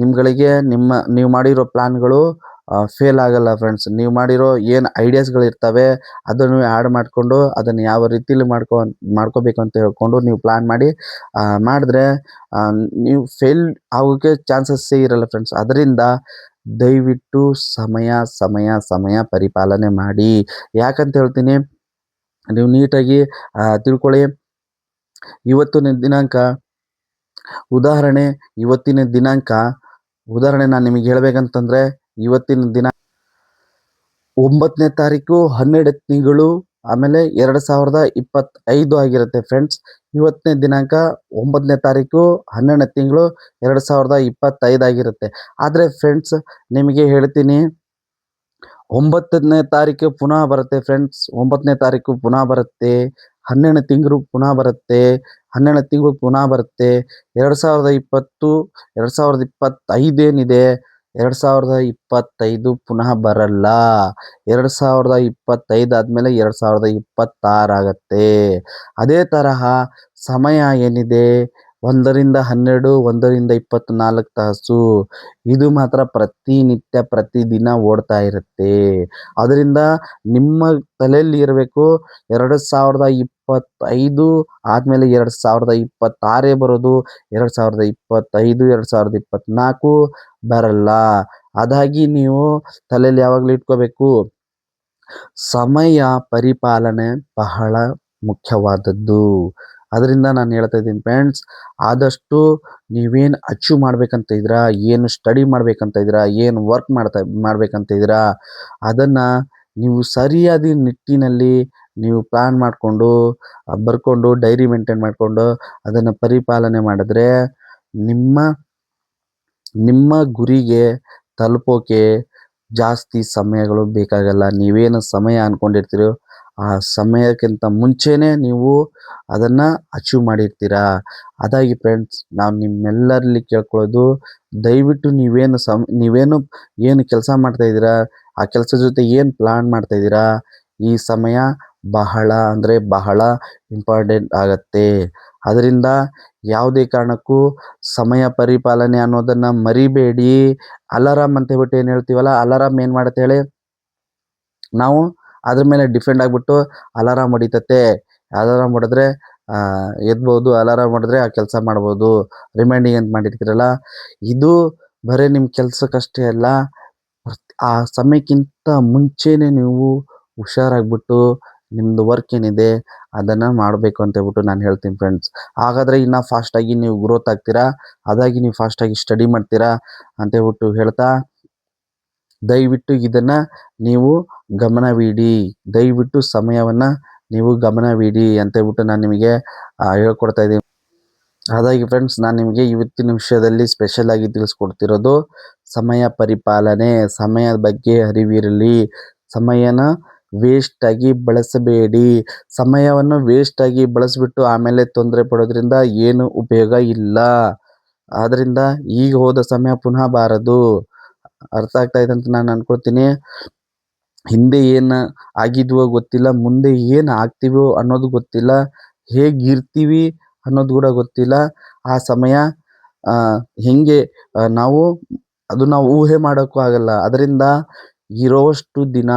ನಿಮ್ಗಳಿಗೆ ನಿಮ್ಮ, ನೀವು ಮಾಡಿರೋ ಪ್ಲಾನ್ಗಳು ಫೇಲ್ ಆಗಲ್ಲ ಫ್ರೆಂಡ್ಸ್ ನೀವು ಮಾಡಿರೋ ಏನು ಐಡಿಯಾಸ್ಗಳು ಇರ್ತವೆ, ಅದನ್ನು ಆ್ಯಡ್ ಮಾಡಿಕೊಂಡು, ಅದನ್ನು ಯಾವ ರೀತಿಲಿ ಮಾಡ್ಕೊ, ಮಾಡ್ಕೋಬೇಕು ಅಂತ ಹೇಳ್ಕೊಂಡು ನೀವು ಪ್ಲ್ಯಾನ್ ಮಾಡಿ ಮಾಡಿದ್ರೆ ನೀವು ಫೇಲ್ ಆಗೋಕ್ಕೆ ಚಾನ್ಸಸ್ಸೇ ಇರಲ್ಲ ಫ್ರೆಂಡ್ಸ್ ಅದರಿಂದ ದಯವಿಟ್ಟು ಸಮಯ ಸಮಯ ಸಮಯ ಪರಿಪಾಲನೆ ಮಾಡಿ. ಯಾಕಂತ ಹೇಳ್ತೀನಿ, ನೀವು ನೀಟಾಗಿ ತಿಳ್ಕೊಳ್ಳಿ. ಇವತ್ತಿನ ದಿನಾಂಕ, ಉದಾಹರಣೆ, ಇವತ್ತಿನ ದಿನಾಂಕ, ಉದಾಹರಣೆ ನಾನು ನಿಮಗೆ ಹೇಳ್ಬೇಕಂತಂದ್ರೆ ಇವತ್ತಿನ ದಿನ ಒಂಬತ್ತನೇ ತಾರೀಕು ಹನ್ನೆರಡು ತಿಂಗಳು, ಆಮೇಲೆ ಎರಡು ಸಾವಿರದ ಇಪ್ಪತ್ತೈದು ಆಗಿರುತ್ತೆ ಫ್ರೆಂಡ್ಸ್ ಇವತ್ತನೇ ದಿನಾಂಕ ಒಂಬತ್ತನೇ ತಾರೀಕು ಹನ್ನೆರಡನೇ ತಿಂಗಳು ಎರಡು ಸಾವಿರದ ಇಪ್ಪತ್ತೈದು ಆಗಿರುತ್ತೆ. ಆದರೆ ಫ್ರೆಂಡ್ಸ್ ನಿಮಗೆ ಹೇಳ್ತೀನಿ, ಒಂಬತ್ತನೇ ತಾರೀಕು ಪುನಃ ಬರುತ್ತೆ ಫ್ರೆಂಡ್ಸ್ ಒಂಬತ್ತನೇ ತಾರೀಕು ಪುನಃ ಬರುತ್ತೆ ಹನ್ನೆರಡು ತಿಂಗಳು ಪುನಃ ಬರುತ್ತೆ ಹನ್ನೆರಡು ತಿಂಗಳು ಪುನಃ ಬರುತ್ತೆ. ಎರಡು ಸಾವಿರದ ಇಪ್ಪತ್ತು, ಎರಡು ಸಾವಿರದ ಇಪ್ಪತ್ತೈದು ಏನಿದೆ ಎರಡು ಸಾವಿರದ ಇಪ್ಪತ್ತೈದು ಪುನಃ ಬರಲ್ಲ. ಎರಡು ಸಾವಿರದ ಇಪ್ಪತ್ತೈದು ಆದಮೇಲೆ ಎರಡು ಸಾವಿರದ ಇಪ್ಪತ್ತಾರು ಆಗತ್ತೆ ಅದೇ ತರಹ ಸಮಯ ಏನಿದೆ? ಒಂದರಿಂದ ಹನ್ನೆರಡು, ಒಂದರಿಂದ ಇಪ್ಪತ್ತ್ನಾಲ್ಕು ತಾಸು. ಇದು ಮಾತ್ರ ಪ್ರತಿನಿತ್ಯ, ಪ್ರತಿದಿನ ಓಡ್ತಾ ಇರುತ್ತೆ. ಅದರಿಂದ ನಿಮ್ಮ ತಲೆಯಲ್ಲಿ ಇರಬೇಕು, ಎರಡು ಸಾವಿರದ ಇಪ್ಪತ್ತೈದು ಆದಮೇಲೆ ಎರಡು ಸಾವಿರದ ಇಪ್ಪತ್ತಾರೇ ಬರೋದು, ಎರಡು ಸಾವಿರದ ಇಪ್ಪತ್ತೈದು, ಎರಡು ಸಾವಿರದ ಇಪ್ಪತ್ತ್ನಾಲ್ಕು ಬರಲ್ಲ. ಅದಾಗಿ ನೀವು ತಲೆಯಲ್ಲಿ ಯಾವಾಗಲೂ ಇಟ್ಕೋಬೇಕು. ಸಮಯ ಪರಿಪಾಲನೆ ಬಹಳ ಮುಖ್ಯವಾದದ್ದು. ಅದರಿಂದ ನಾನು ಹೇಳ್ತಾ ಇದ್ದೀನಿ ಫ್ರೆಂಡ್ಸ್ ಆದಷ್ಟು ನೀವೇನು ಅಚೀವ್ ಮಾಡ್ಬೇಕಂತ ಇದ್ದೀರಾ, ಏನು ಸ್ಟಡಿ ಮಾಡ್ಬೇಕಂತ ಇದ್ದೀರಾ, ಏನು ವರ್ಕ್ ಮಾಡ್ತಾ, ಮಾಡ್ಬೇಕಂತ ಇದ್ದೀರಾ, ಅದನ್ನು ನೀವು ಸರಿಯಾದ ನಿಟ್ಟಿನಲ್ಲಿ ನೀವು ಪ್ಲ್ಯಾನ್ ಮಾಡಿಕೊಂಡು ಬರ್ಕೊಂಡು ಡೈರಿ ಮೇಂಟೈನ್ ಮಾಡಿಕೊಂಡು, ಅದನ್ನು ಪರಿಪಾಲನೆ ಮಾಡಿದ್ರೆ ನಿಮ್ಮ ನಿಮ್ಮ ಗುರಿಗೆ ತಲುಪೋಕೆ ಜಾಸ್ತಿ ಸಮಯಗಳು ಬೇಕಾಗಲ್ಲ. ನೀವೇನು ಸಮಯ ಅಂದ್ಕೊಂಡಿರ್ತೀರೋ ಆ ಸಮಯಕ್ಕಿಂತ ಮುಂಚೆನೇ ನೀವು ಅದನ್ನು ಅಚೀವ್ ಮಾಡಿರ್ತೀರಾ? ಅದಾಗಿ ಫ್ರೆಂಡ್ಸ್ ನಾವು ನಿಮ್ಮೆಲ್ಲರಲ್ಲಿ ಕೇಳ್ಕೊಳ್ಳೋದು, ದಯವಿಟ್ಟು ನೀವೇನು ಸಮ, ನೀವೇನು ಏನು ಕೆಲಸ ಮಾಡ್ತಾ ಇದ್ದೀರಾ? ಆ ಕೆಲಸ ಜೊತೆ ಏನು ಪ್ಲ್ಯಾನ್ ಮಾಡ್ತಾಯಿದ್ದೀರಾ ಈ ಸಮಯ ಬಹಳ ಅಂದರೆ ಬಹಳ ಇಂಪಾರ್ಟೆಂಟ್ ಆಗತ್ತೆ. ಅದರಿಂದ ಯಾವುದೇ ಕಾರಣಕ್ಕೂ ಸಮಯ ಪರಿಪಾಲನೆ ಅನ್ನೋದನ್ನು ಮರಿಬೇಡಿ. ಅಲಾರಾಮ್ ಅಂತ ಹೇಳ್ಬಿಟ್ಟು ಏನು ಹೇಳ್ತೀವಲ್ಲ, ಅಲಾರಾಮ್ ಏನು ಮಾಡುತ್ತೆ ಹೇಳಿ? ನಾವು ಅದ್ರ ಮೇಲೆ ಡಿಪೆಂಡ್ ಆಗಿಬಿಟ್ಟು ಅಲಾರಾಮ್ ಹೊಡಿತತೆ. ಅಲಾರಾಮ್ ಹೊಡೆದ್ರೆ ಎದ್ಬೋದು, ಅಲಾರಾಮ್ ಹೊಡೆದ್ರೆ ಆ ಕೆಲಸ ಮಾಡ್ಬೋದು. ರಿಮೈಂಡಿಂಗ್ ಅಂತ ಮಾಡಿರ್ತೀರಲ್ಲ, ಇದು ಬರೀ ನಿಮ್ಮ ಕೆಲಸಕ್ಕಷ್ಟೇ ಅಲ್ಲ, ಆ ಸಮಯಕ್ಕಿಂತ ಮುಂಚೆನೇ ನೀವು ಹುಷಾರಾಗ್ಬಿಟ್ಟು ನಿಮ್ಮದು ವರ್ಕ್ ಏನಿದೆ ಅದನ್ನು ಮಾಡಬೇಕು ಅಂತ ಹೇಳ್ಬಿಟ್ಟು ನಾನು ಹೇಳ್ತೀನಿ ಫ್ರೆಂಡ್ಸ್ ಹಾಗಾದರೆ ಇನ್ನೂ ಫಾಸ್ಟಾಗಿ ನೀವು ಗ್ರೋತ್ ಆಗ್ತೀರಾ? ಅದಾಗಿ ನೀವು ಫಾಸ್ಟಾಗಿ ಸ್ಟಡಿ ಮಾಡ್ತೀರಾ? ಅಂತ ಹೇಳ್ಬಿಟ್ಟು ಹೇಳ್ತಾ ದಯವಿಟ್ಟು ಇದನ್ನು ನೀವು ಗಮನವಿಡಿ. ದಯವಿಟ್ಟು ಸಮಯವನ್ನು ನೀವು ಗಮನವಿಡಿ ಅಂತ ಹೇಳ್ಬಿಟ್ಟು ನಾನು ನಿಮಗೆ ಹೇಳ್ಕೊಡ್ತಾ ಇದ್ದೀನಿ. ಹಾಗಾಗಿ ಫ್ರೆಂಡ್ಸ್ ನಾನು ನಿಮಗೆ ಇವತ್ತಿನ ವಿಷಯದಲ್ಲಿ ಸ್ಪೆಷಲ್ ಆಗಿ ತಿಳಿಸ್ಕೊಡ್ತಿರೋದು ಸಮಯ ಪರಿಪಾಲನೆ, ಸಮಯದ ಬಗ್ಗೆ ಅರಿವಿರಲಿ. ಸಮಯನ ವೇಸ್ಟಾಗಿ ಬಳಸಬೇಡಿ. ಸಮಯವನ್ನು ವೇಸ್ಟಾಗಿ ಬಳಸಿಬಿಟ್ಟು ಆಮೇಲೆ ತೊಂದರೆ ಪಡೋದ್ರಿಂದ ಏನು ಉಪಯೋಗ ಇಲ್ಲ. ಆದ್ದರಿಂದ ಈಗ ಹೋದ ಸಮಯ ಪುನಃ ಬಾರದು. ಅರ್ಥ ಆಗ್ತಾ ಇದೆ ಅಂತ ನಾನು ಅನ್ಕೊಳ್ತೀನಿ. ಹಿಂದೆ ಏನು ಆಗಿದ್ವೋ ಗೊತ್ತಿಲ್ಲ, ಮುಂದೆ ಏನು ಆಗ್ತೀವೋ ಅನ್ನೋದು ಗೊತ್ತಿಲ್ಲ ಹೇಗಿರ್ತೀವಿ ಅನ್ನೋದು ಕೂಡ ಗೊತ್ತಿಲ್ಲ. ಆ ಸಮಯ ಹೇಗೆ ನಾವು ಅದು ನಾವು ಊಹೆ ಮಾಡೋಕ್ಕೂ ಆಗಲ್ಲ. ಅದರಿಂದ ಇರೋಷ್ಟು ದಿನ,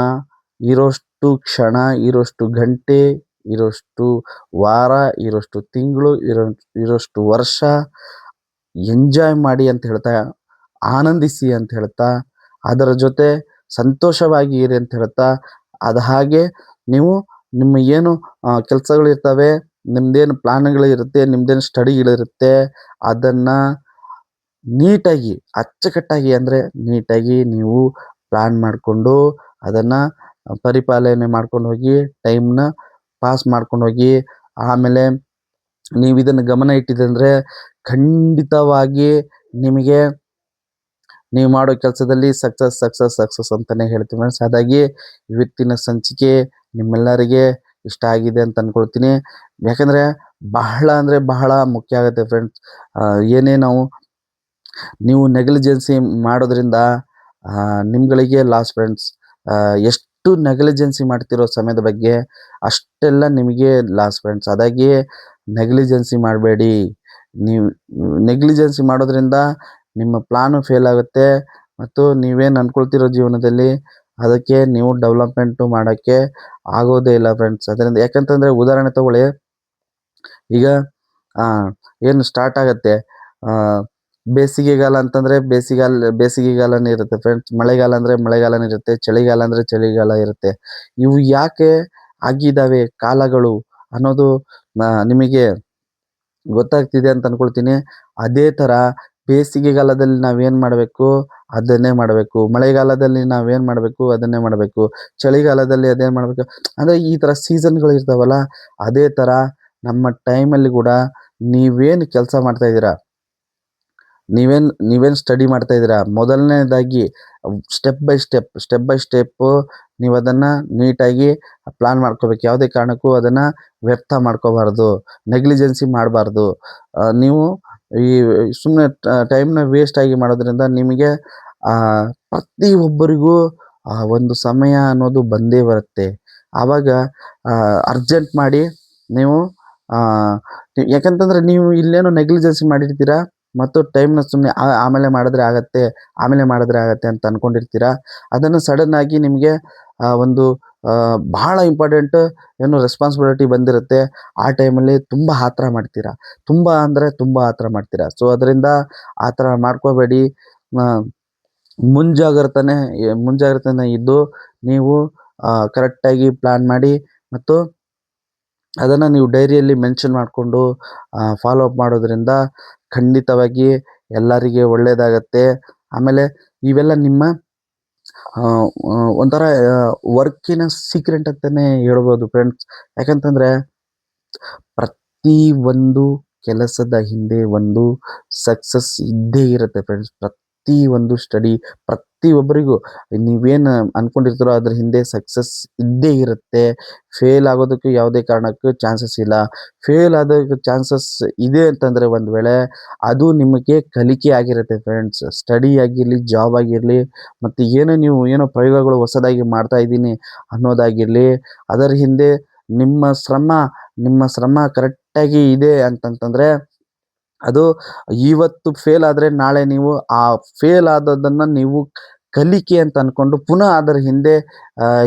ಇರೋಷ್ಟು ಕ್ಷಣ, ಇರೋಷ್ಟು ಗಂಟೆ, ಇರೋಷ್ಟು ವಾರ, ಇರೋಷ್ಟು ತಿಂಗಳು, ಇರೋ, ಇರೋಷ್ಟು ವರ್ಷ, ಎಂಜಾಯ್ ಮಾಡಿ ಅಂತ ಹೇಳ್ತಾ ಆನಂದಿಸಿ ಅಂತ ಹೇಳ್ತಾ, ಅದರ ಜೊತೆ ಸಂತೋಷವಾಗಿ ಇರಿ ಅಂತ ಹೇಳ್ತಾ, ಅದ ಹಾಗೆ ನೀವು ನಿಮ್ಮ ಏನು ಕೆಲಸಗಳಿರ್ತವೆ ನಿಮ್ದೇನು ಪ್ಲಾನ್ಗಳಿರುತ್ತೆ ನಿಮ್ದೇನು ಸ್ಟಡಿಗಳಿರುತ್ತೆ ಅದನ್ನ ನೀಟಾಗಿ, ಅಚ್ಚುಕಟ್ಟಾಗಿ ಅಂದರೆ ನೀಟಾಗಿ ನೀವು ಪ್ಲ್ಯಾನ್ ಮಾಡಿಕೊಂಡು, ಅದನ್ನು ಪರಿಪಾಲನೆ ಮಾಡ್ಕೊಂಡು ಹೋಗಿ, ಟೈಮ್ನ ಪಾಸ್ ಮಾಡ್ಕೊಂಡು ಹೋಗಿ, ಆಮೇಲೆ ನೀವು ಇದನ್ನು ಗಮನ ಇಟ್ಟಿದೆ ಅಂದರೆ ಖಂಡಿತವಾಗಿ ನಿಮಗೆ ನೀವು ಮಾಡೋ ಕೆಲಸದಲ್ಲಿ ಸಕ್ಸಸ್ ಸಕ್ಸಸ್ ಸಕ್ಸಸ್ ಅಂತಾನೆ ಹೇಳ್ತೀನಿ ಫ್ರೆಂಡ್ಸ್ ಹಾಗಾಗಿ ಇವತ್ತಿನ ಸಂಚಿಕೆ ನಿಮ್ಮೆಲ್ಲರಿಗೆ ಇಷ್ಟ ಆಗಿದೆ ಅಂತ ಅನ್ಕೊಳ್ತೀನಿ. ಯಾಕಂದರೆ ಬಹಳ ಅಂದರೆ ಬಹಳ ಮುಖ್ಯ ಆಗುತ್ತೆ ಫ್ರೆಂಡ್ಸ್ ಏನೇ ನಾವು, ನೀವು ನೆಗ್ಲಿಜೆನ್ಸಿ ಮಾಡೋದ್ರಿಂದ ನಿಮ್ಗಳಿಗೆ ಲಾಸ್ ಫ್ರೆಂಡ್ಸ್ ಎಷ್ಟು ನೆಗ್ಲಿಜೆನ್ಸಿ ಮಾಡ್ತಿರೋ ಸಮಯದ ಬಗ್ಗೆ ಅಷ್ಟೆಲ್ಲ ನಿಮಗೆ ಲಾಸ್ ಫ್ರೆಂಡ್ಸ್ ಅದಾಗಿ ನೆಗ್ಲಿಜೆನ್ಸಿ ಮಾಡಬೇಡಿ. ನೀವು ನೆಗ್ಲಿಜೆನ್ಸಿ ಮಾಡೋದ್ರಿಂದ ನಿಮ್ಮ ಪ್ಲಾನು ಫೇಲ್ ಆಗುತ್ತೆ ಮತ್ತು ನೀವೇನು ಅಂದ್ಕೊಳ್ತಿರೋ ಜೀವನದಲ್ಲಿ ಅದಕ್ಕೆ ನೀವು ಡೆವಲಪ್ಮೆಂಟು ಮಾಡೋಕ್ಕೆ ಆಗೋದೇ ಇಲ್ಲ ಫ್ರೆಂಡ್ಸ್ ಅದರಿಂದ ಯಾಕಂತಂದರೆ ಉದಾಹರಣೆ ತಗೊಳ್ಳಿ. ಈಗ ಏನು ಸ್ಟಾರ್ಟ್ ಆಗುತ್ತೆ? ಬೇಸಿಗೆಗಾಲ ಅಂತಂದರೆ ಬೇಸಿಗೆಗಾಲ, ಬೇಸಿಗೆಗಾಲನೇ ಇರುತ್ತೆ ಫ್ರೆಂಡ್ಸ್ ಮಳೆಗಾಲ ಅಂದರೆ ಮಳೆಗಾಲನೇ ಇರುತ್ತೆ, ಚಳಿಗಾಲ ಅಂದರೆ ಚಳಿಗಾಲ ಇರುತ್ತೆ. ಇವು ಯಾಕೆ ಆಗಿದ್ದಾವೆ ಕಾಲಗಳು ಅನ್ನೋದು ನಿಮಗೆ ಗೊತ್ತಾಗ್ತಿದೆ ಅಂತ ಅಂದ್ಕೊಳ್ತೀನಿ ಅದೇ ಥರ ಬೇಸಿಗೆಗಾಲದಲ್ಲಿ ನಾವೇನು ಮಾಡಬೇಕು? ಅದನ್ನೇ ಮಾಡಬೇಕು. ಮಳೆಗಾಲದಲ್ಲಿ ನಾವೇನು ಮಾಡಬೇಕು? ಅದನ್ನೇ ಮಾಡಬೇಕು. ಚಳಿಗಾಲದಲ್ಲಿ ಅದೇನು ಮಾಡಬೇಕು? ಅಂದರೆ ಈ ಥರ ಸೀಸನ್ಗಳು ಇರ್ತಾವಲ್ಲ, ಅದೇ ಥರ ನಮ್ಮ ಟೈಮಲ್ಲಿ ಕೂಡ ನೀವೇನು ಕೆಲಸ ಮಾಡ್ತಾ ಇದ್ದೀರಾ? ನೀವೇನು ನೀವೇನು ಸ್ಟಡಿ ಮಾಡ್ತಾ ಇದ್ದೀರಾ? ಮೊದಲನೇದಾಗಿ step by step step by step ನೀವು ಅದನ್ನು ನೀಟಾಗಿ ಪ್ಲಾನ್ ಮಾಡ್ಕೋಬೇಕು. ಯಾವುದೇ ಕಾರಣಕ್ಕೂ ಅದನ್ನು ವ್ಯರ್ಥ ಮಾಡ್ಕೋಬಾರ್ದು. ನೆಗ್ಲಿಜೆನ್ಸಿ ಮಾಡಬಾರ್ದು. ನೀವು ಈ ಸುಮ್ಮನೆ ಟೈಮ್ನ ವೇಸ್ಟ್ ಆಗಿ ಮಾಡೋದ್ರಿಂದ ನಿಮಗೆ ಪ್ರತಿ ಒಬ್ಬರಿಗೂ ಒಂದು ಸಮಯ ಅನ್ನೋದು ಬಂದೇ ಬರುತ್ತೆ. ಆವಾಗ ಅರ್ಜೆಂಟ್ ಮಾಡಿ ನೀವು ಯಾಕಂತಂದ್ರೆ ನೀವು ಇಲ್ಲೇನೋ ನೆಗ್ಲಿಜೆನ್ಸಿ ಮಾಡಿರ್ತೀರಾ, ಮತ್ತು ಟೈಮ್ನ ಸುಮ್ಮನೆ ಆಮೇಲೆ ಮಾಡಿದ್ರೆ ಆಗತ್ತೆ, ಆಮೇಲೆ ಮಾಡಿದ್ರೆ ಆಗತ್ತೆ ಅಂತ ಅಂದ್ಕೊಂಡಿರ್ತೀರ ಅದನ್ನು ಸಡನ್ನಾಗಿ ನಿಮಗೆ ಒಂದು ಬಹಳ ಇಂಪಾರ್ಟೆಂಟ್ ಏನು ರೆಸ್ಪಾನ್ಸಿಬಿಲಿಟಿ ಬಂದಿರುತ್ತೆ. ಆ ಟೈಮಲ್ಲಿ ತುಂಬ ಆತರ ಮಾಡ್ತೀರಾ? ತುಂಬ ಅಂದರೆ ತುಂಬ ಆತರ ಮಾಡ್ತೀರಾ? ಸೊ ಅದರಿಂದ ಆ ಥರ ಮಾಡ್ಕೋಬೇಡಿ. ಮುಂಜಾಗ್ರತೆ ಮುಂಜಾಗ್ರತೆ ಇದ್ದು ನೀವು ಕರೆಕ್ಟಾಗಿ ಪ್ಲ್ಯಾನ್ ಮಾಡಿ ಮತ್ತು ಅದನ್ನು ನೀವು ಡೈರಿಯಲ್ಲಿ ಮೆನ್ಷನ್ ಮಾಡಿಕೊಂಡು ಫಾಲೋ ಅಪ್ ಮಾಡೋದ್ರಿಂದ ಖಂಡಿತವಾಗಿ ಎಲ್ಲರಿಗೆ ಒಳ್ಳೆಯದಾಗತ್ತೆ ಆಮೇಲೆ ಇವೆಲ್ಲ ನಿಮ್ಮ ಒಂಥರ ವರ್ಕಿನ ಸೀಕ್ರೆಟ್ ಅಂತಾನೆ ಹೇಳ್ಬೋದು ಫ್ರೆಂಡ್ಸ್ ಯಾಕಂತಂದ್ರೆ, ಪ್ರತಿ ಒಂದು ಕೆಲಸದ ಹಿಂದೆ ಒಂದು ಸಕ್ಸಸ್ ಇದ್ದೇ ಇರುತ್ತೆ ಫ್ರೆಂಡ್ಸ್ ಪ್ರತಿ ಒಂದು ಸ್ಟಡಿ ಪ್ರತಿಯೊಬ್ಬರಿಗೂ. ನೀವೇನು ಅಂದ್ಕೊಂಡಿರ್ತೀರೋ ಅದ್ರ ಹಿಂದೆ ಸಕ್ಸಸ್ ಇದ್ದೇ ಇರುತ್ತೆ. ಫೇಲ್ ಆಗೋದಕ್ಕೆ ಯಾವುದೇ ಕಾರಣಕ್ಕೂ ಚಾನ್ಸಸ್ ಇಲ್ಲ. ಫೇಲ್ ಆದಕ್ಕೆ ಚಾನ್ಸಸ್ ಇದೆ ಅಂತಂದರೆ ಒಂದು ವೇಳೆ ಅದು ನಿಮಗೆ ಕಲಿಕೆ ಆಗಿರುತ್ತೆ ಫ್ರೆಂಡ್ಸ್ ಸ್ಟಡಿ ಆಗಿರಲಿ ಜಾಬ್ ಆಗಿರಲಿ, ಮತ್ತು ಏನೋ ನೀವು ಏನೋ ಪ್ರಯೋಗಗಳು ಹೊಸದಾಗಿ ಮಾಡ್ತಾ ಇದ್ದೀನಿ ಅನ್ನೋದಾಗಿರಲಿ, ಅದರ ಹಿಂದೆ ನಿಮ್ಮ ಶ್ರಮ ನಿಮ್ಮ ಶ್ರಮ ಕರೆಕ್ಟಾಗಿ ಇದೆ ಅಂತಂತಂದರೆ ಅದು ಇವತ್ತು ಫೇಲ್ ಆದರೆ ನಾಳೆ ನೀವು ಆ ಫೇಲ್ ಆದದ್ದನ್ನು ನೀವು ಕಲಿಕೆ ಅಂತ ಅಂದ್ಕೊಂಡು ಪುನಃ ಅದರ ಹಿಂದೆ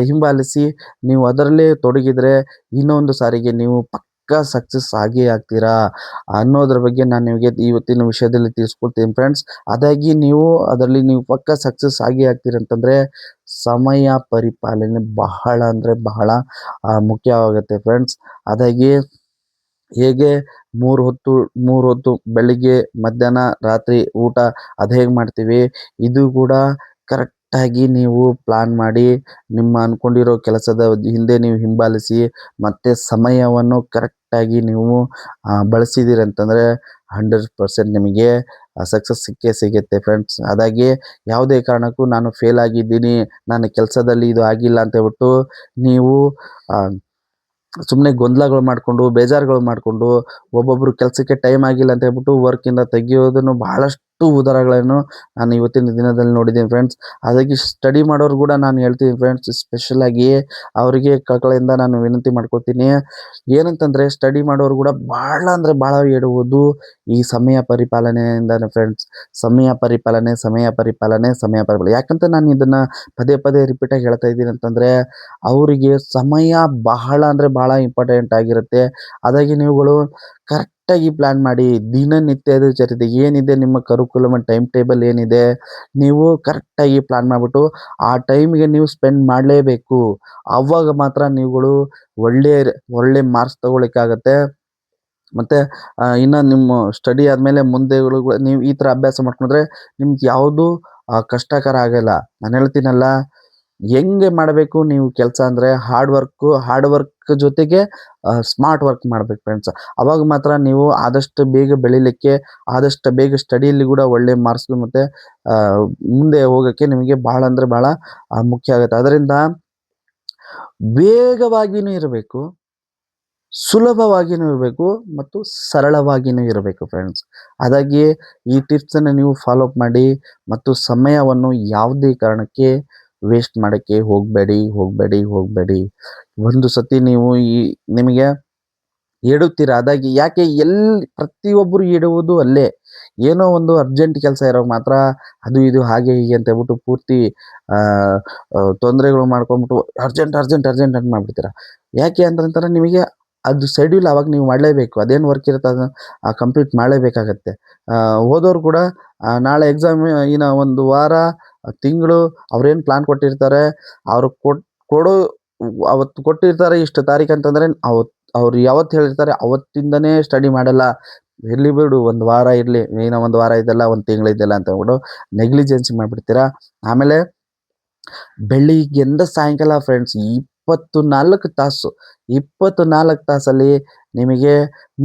ಹಿಂಬಾಲಿಸಿ ನೀವು ಅದರಲ್ಲೇ ತೊಡಗಿದರೆ ಇನ್ನೊಂದು ಸಾರಿಗೆ ನೀವು ಪಕ್ಕಾ ಸಕ್ಸಸ್ ಆಗೇ ಆಗ್ತೀರಾ ಅನ್ನೋದ್ರ ಬಗ್ಗೆ ನಾನು ನಿಮಗೆ ಇವತ್ತಿನ ವಿಷಯದಲ್ಲಿ ತಿಳಿಸ್ಕೊಳ್ತೀನಿ ಫ್ರೆಂಡ್ಸ್ ಅದಾಗಿ ನೀವು ಅದರಲ್ಲಿ ನೀವು ಪಕ್ಕ ಸಕ್ಸಸ್ ಆಗೇ ಆಗ್ತೀರ ಅಂತಂದರೆ ಸಮಯ ಪರಿಪಾಲನೆ ಬಹಳ ಅಂದರೆ ಬಹಳ ಮುಖ್ಯವಾಗುತ್ತೆ ಫ್ರೆಂಡ್ಸ್ ಅದಾಗಿ ಹೇಗೆ ಮೂರು ಹೊತ್ತು ಮೂರು ಹೊತ್ತು ಬೆಳಿಗ್ಗೆ, ಮಧ್ಯಾಹ್ನ, ರಾತ್ರಿ ಊಟ, ಅದು ಹೇಗೆ ಮಾಡ್ತೀವಿ? ಇದು ಕೂಡ ಕರೆಕ್ಟಾಗಿ ನೀವು ಪ್ಲಾನ್ ಮಾಡಿ, ನಿಮ್ಮ ಅಂದ್ಕೊಂಡಿರೋ ಕೆಲಸದ ಹಿಂದೆ ನೀವು ಹಿಂಬಾಲಿಸಿ, ಮತ್ತು ಸಮಯವನ್ನು ಕರೆಕ್ಟಾಗಿ ನೀವು ಬಳಸಿದ್ದೀರಿ ಅಂತಂದರೆ ಹಂಡ್ರೆಡ್ ಪರ್ಸೆಂಟ್ ನಿಮಗೆ ಸಕ್ಸಸ್ ಸಿಕ್ಕೇ ಸಿಗುತ್ತೆ ಫ್ರೆಂಡ್ಸ್ ಅದಾಗಿ ಯಾವುದೇ ಕಾರಣಕ್ಕೂ ನಾನು ಫೇಲ್ ಆಗಿದ್ದೀನಿ ನನ್ನ ಕೆಲಸದಲ್ಲಿ ಇದು ಆಗಿಲ್ಲ ಅಂತ ಹೇಳ್ಬಿಟ್ಟು ನೀವು ಸುಮ್ಮನೆ ಗೊಂದಲಗಳು ಮಾಡಿಕೊಂಡು ಬೇಜಾರುಗಳು ಮಾಡಿಕೊಂಡು ಒಬ್ಬೊಬ್ಬರು ಕೆಲಸಕ್ಕೆ ಟೈಮ್ ಆಗಿಲ್ಲ ಅಂತ ಹೇಳ್ಬಿಟ್ಟು ವರ್ಕಿಂದ ತೆಗಿಯೋದನ್ನು ಬಹಳಷ್ಟು ಉದಾಹರಣೆಗಳನ್ನು ನಾನು ಇವತ್ತಿನ ದಿನದಲ್ಲಿ ನೋಡಿದ್ದೀನಿ ಫ್ರೆಂಡ್ಸ್ ಅದಕ್ಕೆ ಸ್ಟಡಿ ಮಾಡೋರು ಕೂಡ ನಾನು ಹೇಳ್ತೀನಿ ಫ್ರೆಂಡ್ಸ್ ಸ್ಪೆಷಲಾಗಿ ಅವರಿಗೆ ಕಳಕಳಿಯಿಂದ ನಾನು ವಿನಂತಿ ಮಾಡ್ಕೊತೀನಿ ಏನಂತಂದರೆ ಸ್ಟಡಿ ಮಾಡೋರು ಕೂಡ ಭಾಳ ಅಂದರೆ ಭಾಳ ಹೇಳುವುದು ಈ ಸಮಯ ಪರಿಪಾಲನೆಯಿಂದಾನೆ ಫ್ರೆಂಡ್ಸ್ ಸಮಯ ಪರಿಪಾಲನೆ ಸಮಯ ಪರಿಪಾಲನೆ ಸಮಯ ಪರಿಪಾಲನೆ. ಯಾಕಂತ ನಾನು ಇದನ್ನು ಪದೇ ಪದೇ ರಿಪೀಟಾಗಿ ಹೇಳ್ತಾ ಇದ್ದೀನಿ ಅಂತಂದರೆ ಅವರಿಗೆ ಸಮಯ ಬಹಳ ಅಂದರೆ ಬಹಳ ಇಂಪಾರ್ಟೆಂಟ್ ಆಗಿರುತ್ತೆ. ಅದಾಗಿ ನೀವುಗಳು ಕರೆಕ್ಟಾಗಿ ಪ್ಲ್ಯಾನ್ ಮಾಡಿ, ದಿನನಿತ್ಯದ ಚರಿತೆ ಏನಿದೆ ನಿಮ್ಮ ಕರಿಕ್ಯುಲಮ್ ಟೈಮ್ ಟೇಬಲ್ ಏನಿದೆ, ನೀವು ಕರೆಕ್ಟಾಗಿ ಪ್ಲ್ಯಾನ್ ಮಾಡಿಬಿಟ್ಟು ಆ ಟೈಮಿಗೆ ನೀವು ಸ್ಪೆಂಡ್ ಮಾಡಲೇಬೇಕು. ಆವಾಗ ಮಾತ್ರ ನೀವುಗಳು ಒಳ್ಳೆಯ ಒಳ್ಳೆ ಮಾರ್ಕ್ಸ್ ತಗೊಳ್ಳಿಕ್ಕಾಗತ್ತೆ. ಮತ್ತು ಇನ್ನು ನಿಮ್ಮ ಸ್ಟಡಿ ಆದಮೇಲೆ ಮುಂದೆಗಳು ನೀವು ಈ ಥರ ಅಭ್ಯಾಸ ಮಾಡ್ಕೊಂಡ್ರೆ ನಿಮ್ಗೆ ಯಾವುದು ಕಷ್ಟಕರ ಆಗಲ್ಲ. ನಾನು ಹೇಳ್ತೀನಲ್ಲ ಹೆಂಗೆ ಮಾಡಬೇಕು ನೀವು ಕೆಲಸ ಅಂದರೆ ಹಾರ್ಡ್ ವರ್ಕು ಹಾರ್ಡ್ ವರ್ಕ್ ಜೊತೆಗೆ ಸ್ಮಾರ್ಟ್ ವರ್ಕ್ ಮಾಡ್ಬೇಕು ಫ್ರೆಂಡ್ಸ್ ಅವಾಗ ಮಾತ್ರ ನೀವು ಆದಷ್ಟು ಬೇಗ ಬೆಳಿಲಿಕ್ಕೆ, ಆದಷ್ಟು ಬೇಗ ಸ್ಟಡಿಯಲ್ಲಿ ಕೂಡ ಒಳ್ಳೆ ಮಾರ್ಕ್ಸ್ ಮತ್ತು ಮುಂದೆ ಹೋಗೋಕ್ಕೆ ನಿಮಗೆ ಭಾಳ ಅಂದರೆ ಭಾಳ ಮುಖ್ಯ ಆಗುತ್ತೆ. ಅದರಿಂದ ವೇಗವಾಗಿಯೂ ಇರಬೇಕು ಸುಲಭವಾಗಿಯೂ ಇರಬೇಕು ಮತ್ತು ಸರಳವಾಗಿಯೂ ಇರಬೇಕು ಫ್ರೆಂಡ್ಸ್ ಅದಾಗಿ ಈ ಟಿಪ್ಸನ್ನು ನೀವು ಫಾಲೋ ಅಪ್ ಮಾಡಿ ಮತ್ತು ಸಮಯವನ್ನು ಯಾವುದೇ ಕಾರಣಕ್ಕೆ ವೇಸ್ಟ್ ಮಾಡೋಕ್ಕೆ ಹೋಗಬೇಡಿ ಹೋಗಬೇಡಿ ಹೋಗಬೇಡಿ. ಒಂದು ಸತಿ ನೀವು ಈ ನಿಮಗೆ ಎಡುತ್ತೀರ ಅದಾಗಿ, ಯಾಕೆ ಎಲ್ಲಿ ಪ್ರತಿಯೊಬ್ಬರು ಇಡುವುದು ಅಲ್ಲೇ. ಏನೋ ಒಂದು ಅರ್ಜೆಂಟ್ ಕೆಲಸ ಇರೋ ಮಾತ್ರ ಅದು ಇದು ಹಾಗೆ ಹೀಗೆ ಅಂತ ಹೇಳ್ಬಿಟ್ಟು ಪೂರ್ತಿ ತೊಂದರೆಗಳು ಮಾಡ್ಕೊಂಬಿಟ್ಟು ಅರ್ಜೆಂಟ್ ಅರ್ಜೆಂಟ್ ಅರ್ಜೆಂಟ್ ಅಂತ ಮಾಡಿಬಿಡ್ತೀರ. ಯಾಕೆ ಅಂತಂತಾರೆ ನಿಮಗೆ ಅದು ಶೆಡ್ಯೂಲ್ ಅವಾಗ ನೀವು ಮಾಡಲೇಬೇಕು. ಅದೇನು ವರ್ಕ್ ಇರುತ್ತೆ ಅದನ್ನು ಕಂಪ್ಲೀಟ್ ಮಾಡಲೇಬೇಕಾಗತ್ತೆ. ಓದೋರು ಕೂಡ ನಾಳೆ ಎಕ್ಸಾಮ್ ಇನ್ನು ಒಂದು ವಾರ ತಿಂಗಳು ಅವ್ರೇನು ಪ್ಲಾನ್ ಕೊಟ್ಟಿರ್ತಾರೆ, ಅವ್ರು ಕೊಟ್, ಕೊಡೋ ಅವತ್ತು ಕೊಟ್ಟಿರ್ತಾರೆ ಇಷ್ಟು ತಾರೀಕು ಅಂತಂದರೆ ಅವತ್ತು ಅವ್ರು ಯಾವತ್ತು ಹೇಳಿರ್ತಾರೆ ಅವತ್ತಿಂದನೇ ಸ್ಟಡಿ ಮಾಡಲ್ಲ. ಇರಲಿ ಬಿಡು, ಒಂದು ವಾರ ಇರಲಿ, ಏನೋ ಒಂದು ವಾರ ಇದೆಲ್ಲ, ಒಂದು ತಿಂಗಳು ಇದೆಲ್ಲ ಅಂತ ಹೇಳ್ಬಿಟ್ಟು ನೆಗ್ಲಿಜೆನ್ಸಿ ಮಾಡಿಬಿಡ್ತೀರಾ? ಆಮೇಲೆ ಬೆಳಿಗ್ಗೆಯಿಂದ ಸಾಯಂಕಾಲ ಫ್ರೆಂಡ್ಸ್ ಇಪ್ಪತ್ತು ನಾಲ್ಕು ತಾಸು ಇಪ್ಪತ್ತು ನಾಲ್ಕು ತಾಸಲ್ಲಿ ನಿಮಗೆ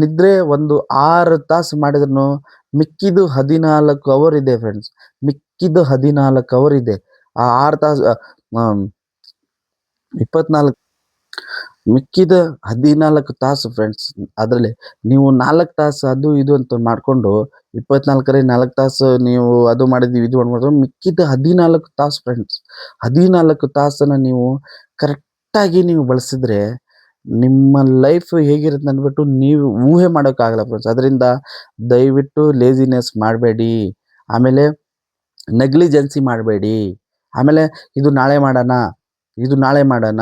ನಿದ್ರೆ ಒಂದು ಆರು ತಾಸು ಮಾಡಿದ್ರು ಮಿಕ್ಕಿದು ಹದಿನಾಲ್ಕು ಅವರ್ ಇದೆ ಫ್ರೆಂಡ್ಸ್ ಮಿಕ್ಕಿದ್ದು ಹದಿನಾಲ್ಕು ಅವರ್ ಇದೆ ಆ ಆರು ತಾಸು ಇಪ್ಪತ್ನಾಲ್ಕು, ಮಿಕ್ಕಿದ ಹದಿನಾಲ್ಕು ತಾಸು ಫ್ರೆಂಡ್ಸ್ ಅದರಲ್ಲಿ ನೀವು ನಾಲ್ಕು ತಾಸು ಅದು ಇದು ಅಂತ ಮಾಡಿಕೊಂಡು ಇಪ್ಪತ್ನಾಲ್ಕರಲ್ಲಿ ನಾಲ್ಕು ತಾಸು ನೀವು ಅದು ಮಾಡಿದೀವಿ ಇದು ಮಾಡ್ಬೋದು ಮಿಕ್ಕಿದ ಹದಿನಾಲ್ಕು ತಾಸು ಫ್ರೆಂಡ್ಸ್ ಹದಿನಾಲ್ಕು ತಾಸನ್ನು ನೀವು ಕರೆಕ್ಟಾಗಿ ನೀವು ಬಳಸಿದ್ರೆ ನಿಮ್ಮ ಲೈಫ್ ಹೇಗಿರುತ್ತೆ ಅಂದ್ಬಿಟ್ಟು ನೀವು ಊಹೆ ಮಾಡೋಕ್ಕಾಗಲ್ಲ ಫ್ರೆಂಡ್ಸ್ ಅದರಿಂದ ದಯವಿಟ್ಟು ಲೇಜಿನೆಸ್ ಮಾಡಬೇಡಿ. ಆಮೇಲೆ ನೆಗ್ಲಿಜೆನ್ಸಿ ಮಾಡಬೇಡಿ. ಆಮೇಲೆ ಇದು ನಾಳೆ ಮಾಡೋಣ, ಇದು ನಾಳೆ ಮಾಡೋಣ,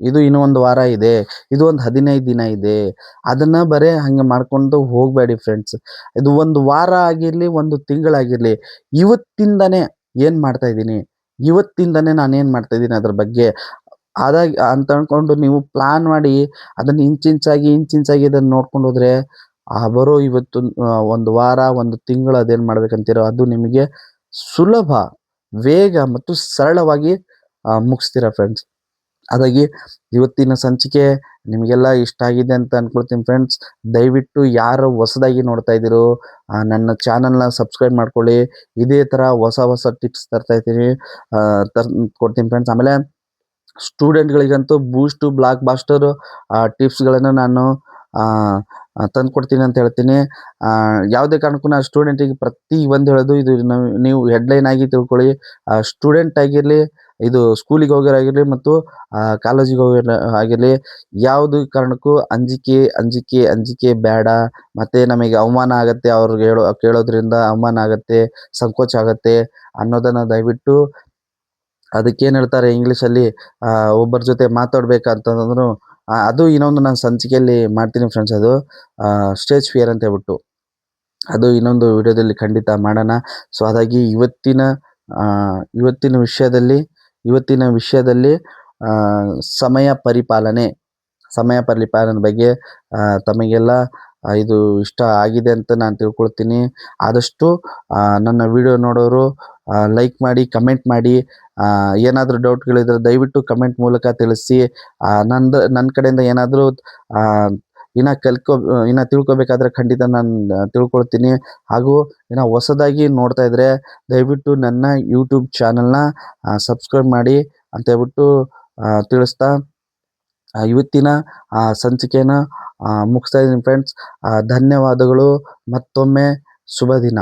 ಇದು ಇನ್ನೂ ಒಂದು ವಾರ ಇದೆ, ಇದು ಒಂದು ಹದಿನೈದು ದಿನ ಇದೆ, ಅದನ್ನು ಬರೀ ಹಾಗೆ ಮಾಡ್ಕೊಂಡು ಹೋಗಬೇಡಿ ಫ್ರೆಂಡ್ಸ್ ಇದು ಒಂದು ವಾರ ಆಗಿರಲಿ, ಒಂದು ತಿಂಗಳಾಗಿರಲಿ, ಇವತ್ತಿಂದನೇ ಏನು ಮಾಡ್ತಾ ಇದ್ದೀನಿ? ಇವತ್ತಿಂದನೇ ನಾನು ಏನು ಮಾಡ್ತಾ ಇದ್ದೀನಿ ಅದ್ರ ಬಗ್ಗೆ? ಅದಾಗಿ ಅಂತ ಅಂದ್ಕೊಂಡು ನೀವು ಪ್ಲಾನ್ ಮಾಡಿ, ಅದನ್ನು ಇಂಚಿಂಚಾಗಿ ಇಂಚಿಂಚಾಗಿ ಅದನ್ನು ನೋಡ್ಕೊಂಡು ಹೋದರೆ, ಆ, ಬರೋ ಇವತ್ತು ಒಂದು ವಾರ, ಒಂದು ತಿಂಗಳು ಅದೇನು ಮಾಡ್ಬೇಕಂತೀರೋ ಅದು ನಿಮಗೆ ಸುಲಭ, ವೇಗ ಮತ್ತು ಸರಳವಾಗಿ ಮುಗಿಸ್ತೀರ ಫ್ರೆಂಡ್ಸ್ ಹಾಗಾಗಿ ಇವತ್ತಿನ ಸಂಚಿಕೆ ನಿಮಗೆಲ್ಲ ಇಷ್ಟ ಆಗಿದೆ ಅಂತ ಅಂದ್ಕೊಳ್ತೀನಿ ಫ್ರೆಂಡ್ಸ್ ದಯವಿಟ್ಟು ಯಾರು ಹೊಸದಾಗಿ ನೋಡ್ತಾ ಇದ್ದೀರೋ ನನ್ನ ಚಾನಲ್ನ ಸಬ್ಸ್ಕ್ರೈಬ್ ಮಾಡ್ಕೊಳ್ಳಿ. ಇದೇ ಥರ ಹೊಸ ಹೊಸ ಟಿಪ್ಸ್ ತರ್ತಾ ಇದ್ದೀನಿ. ತರ್, ಕೊಡ್ತೀನಿ ಫ್ರೆಂಡ್ಸ್ ಆಮೇಲೆ ಸ್ಟೂಡೆಂಟ್ಗಳಿಗಂತೂ ಬೂಸ್ಟು ಬ್ಲಾಕ್ ಬಾಸ್ಟರ್ ಟಿಪ್ಸ್ಗಳನ್ನು ನಾನು ತಂದು ಕೊಡ್ತೀನಿ ಅಂತ ಹೇಳ್ತೀನಿ. ಯಾವುದೇ ಕಾರಣಕ್ಕೂ ನಾನು ಸ್ಟೂಡೆಂಟಿಗೆ ಪ್ರತಿ ಒಂದು ಹೇಳೋದು ಇದು ನಾವು- ಹೆಡ್ಲೈನ್ ಆಗಿ ತಿಳ್ಕೊಳ್ಳಿ. ಸ್ಟೂಡೆಂಟ್ ಆಗಿರಲಿ, ಇದು ಸ್ಕೂಲಿಗೆ ಹೋಗಿರಾಗಿರಲಿ ಮತ್ತು ಕಾಲೇಜಿಗೆ ಹೋಗಿರ ಆಗಿರಲಿ, ಯಾವುದು ಕಾರಣಕ್ಕೂ ಅಂಜಿಕೆ ಅಂಜಿಕೆ ಅಂಜಿಕೆ ಬೇಡ. ಮತ್ತು ನಮಗೆ ಅವಮಾನ ಆಗುತ್ತೆ ಅವ್ರಿಗೆ ಹೇಳೋ, ಕೇಳೋದ್ರಿಂದ ಅವಮಾನ ಆಗುತ್ತೆ, ಸಂಕೋಚ ಆಗುತ್ತೆ ಅನ್ನೋದನ್ನು ದಯವಿಟ್ಟು ಅದಕ್ಕೇನು ಹೇಳ್ತಾರೆ ಇಂಗ್ಲೀಷಲ್ಲಿ ಒಬ್ಬರ ಜೊತೆ ಮಾತಾಡ್ಬೇಕಂತಂದ್ರು ಅದು ಇನ್ನೊಂದು ನಾನು ಸಂಚಿಕೆಯಲ್ಲಿ ಮಾಡ್ತೀನಿ ಫ್ರೆಂಡ್ಸ್ ಅದು ಸ್ಟೇಜ್ ಫಿಯರ್ ಅಂತ ಹೇಳ್ಬಿಟ್ಟು. ಅದು ಇನ್ನೊಂದು ವಿಡಿಯೋದಲ್ಲಿ ಖಂಡಿತ ಮಾಡೋಣ. ಸೊ ಹಾಗಾಗಿ ಇವತ್ತಿನ ಇವತ್ತಿನ ವಿಷಯದಲ್ಲಿ ಇವತ್ತಿನ ವಿಷಯದಲ್ಲಿ ಸಮಯ ಪರಿಪಾಲನೆ ಸಮಯ ಪರಿಪಾಲನೆ ಬಗ್ಗೆ ತಮಗೆಲ್ಲ ಇದು ಇಷ್ಟ ಆಗಿದೆ ಅಂತ ನಾನು ತಿಳ್ಕೊಳ್ತೀನಿ. ಆದಷ್ಟು ನನ್ನ ವಿಡಿಯೋ ನೋಡೋರು ಲೈಕ್ ಮಾಡಿ ಕಮೆಂಟ್ ಮಾಡಿ ಏನಾದರೂ ಡೌಟ್ಗಳಿದ್ರೆ ದಯವಿಟ್ಟು ಕಮೆಂಟ್ ಮೂಲಕ ತಿಳಿಸಿ. ನಂದು ನನ್ನ ಕಡೆಯಿಂದ ಏನಾದರೂ ಇನ್ನು ಕಲ್ಕೊ, ಇನ್ನು ತಿಳ್ಕೊಬೇಕಾದ್ರೆ ಖಂಡಿತ ನಾನು ತಿಳ್ಕೊಳ್ತೀನಿ. ಹಾಗೂ ಇನ್ನು ಹೊಸದಾಗಿ ನೋಡ್ತಾ ಇದ್ದರೆ ದಯವಿಟ್ಟು ನನ್ನ ಯೂಟ್ಯೂಬ್ ಚಾನಲ್ನ ಸಬ್ಸ್ಕ್ರೈಬ್ ಮಾಡಿ ಅಂತ ಹೇಳ್ಬಿಟ್ಟು ತಿಳಿಸ್ತಾ ಇವತ್ತಿನ ಸಂಚಿಕೆನ ಮುಗಿಸ್ತಾ ಇದ್ದೀನಿ ಫ್ರೆಂಡ್ಸ್ ಧನ್ಯವಾದಗಳು. ಮತ್ತೊಮ್ಮೆ ಶುಭ ದಿನ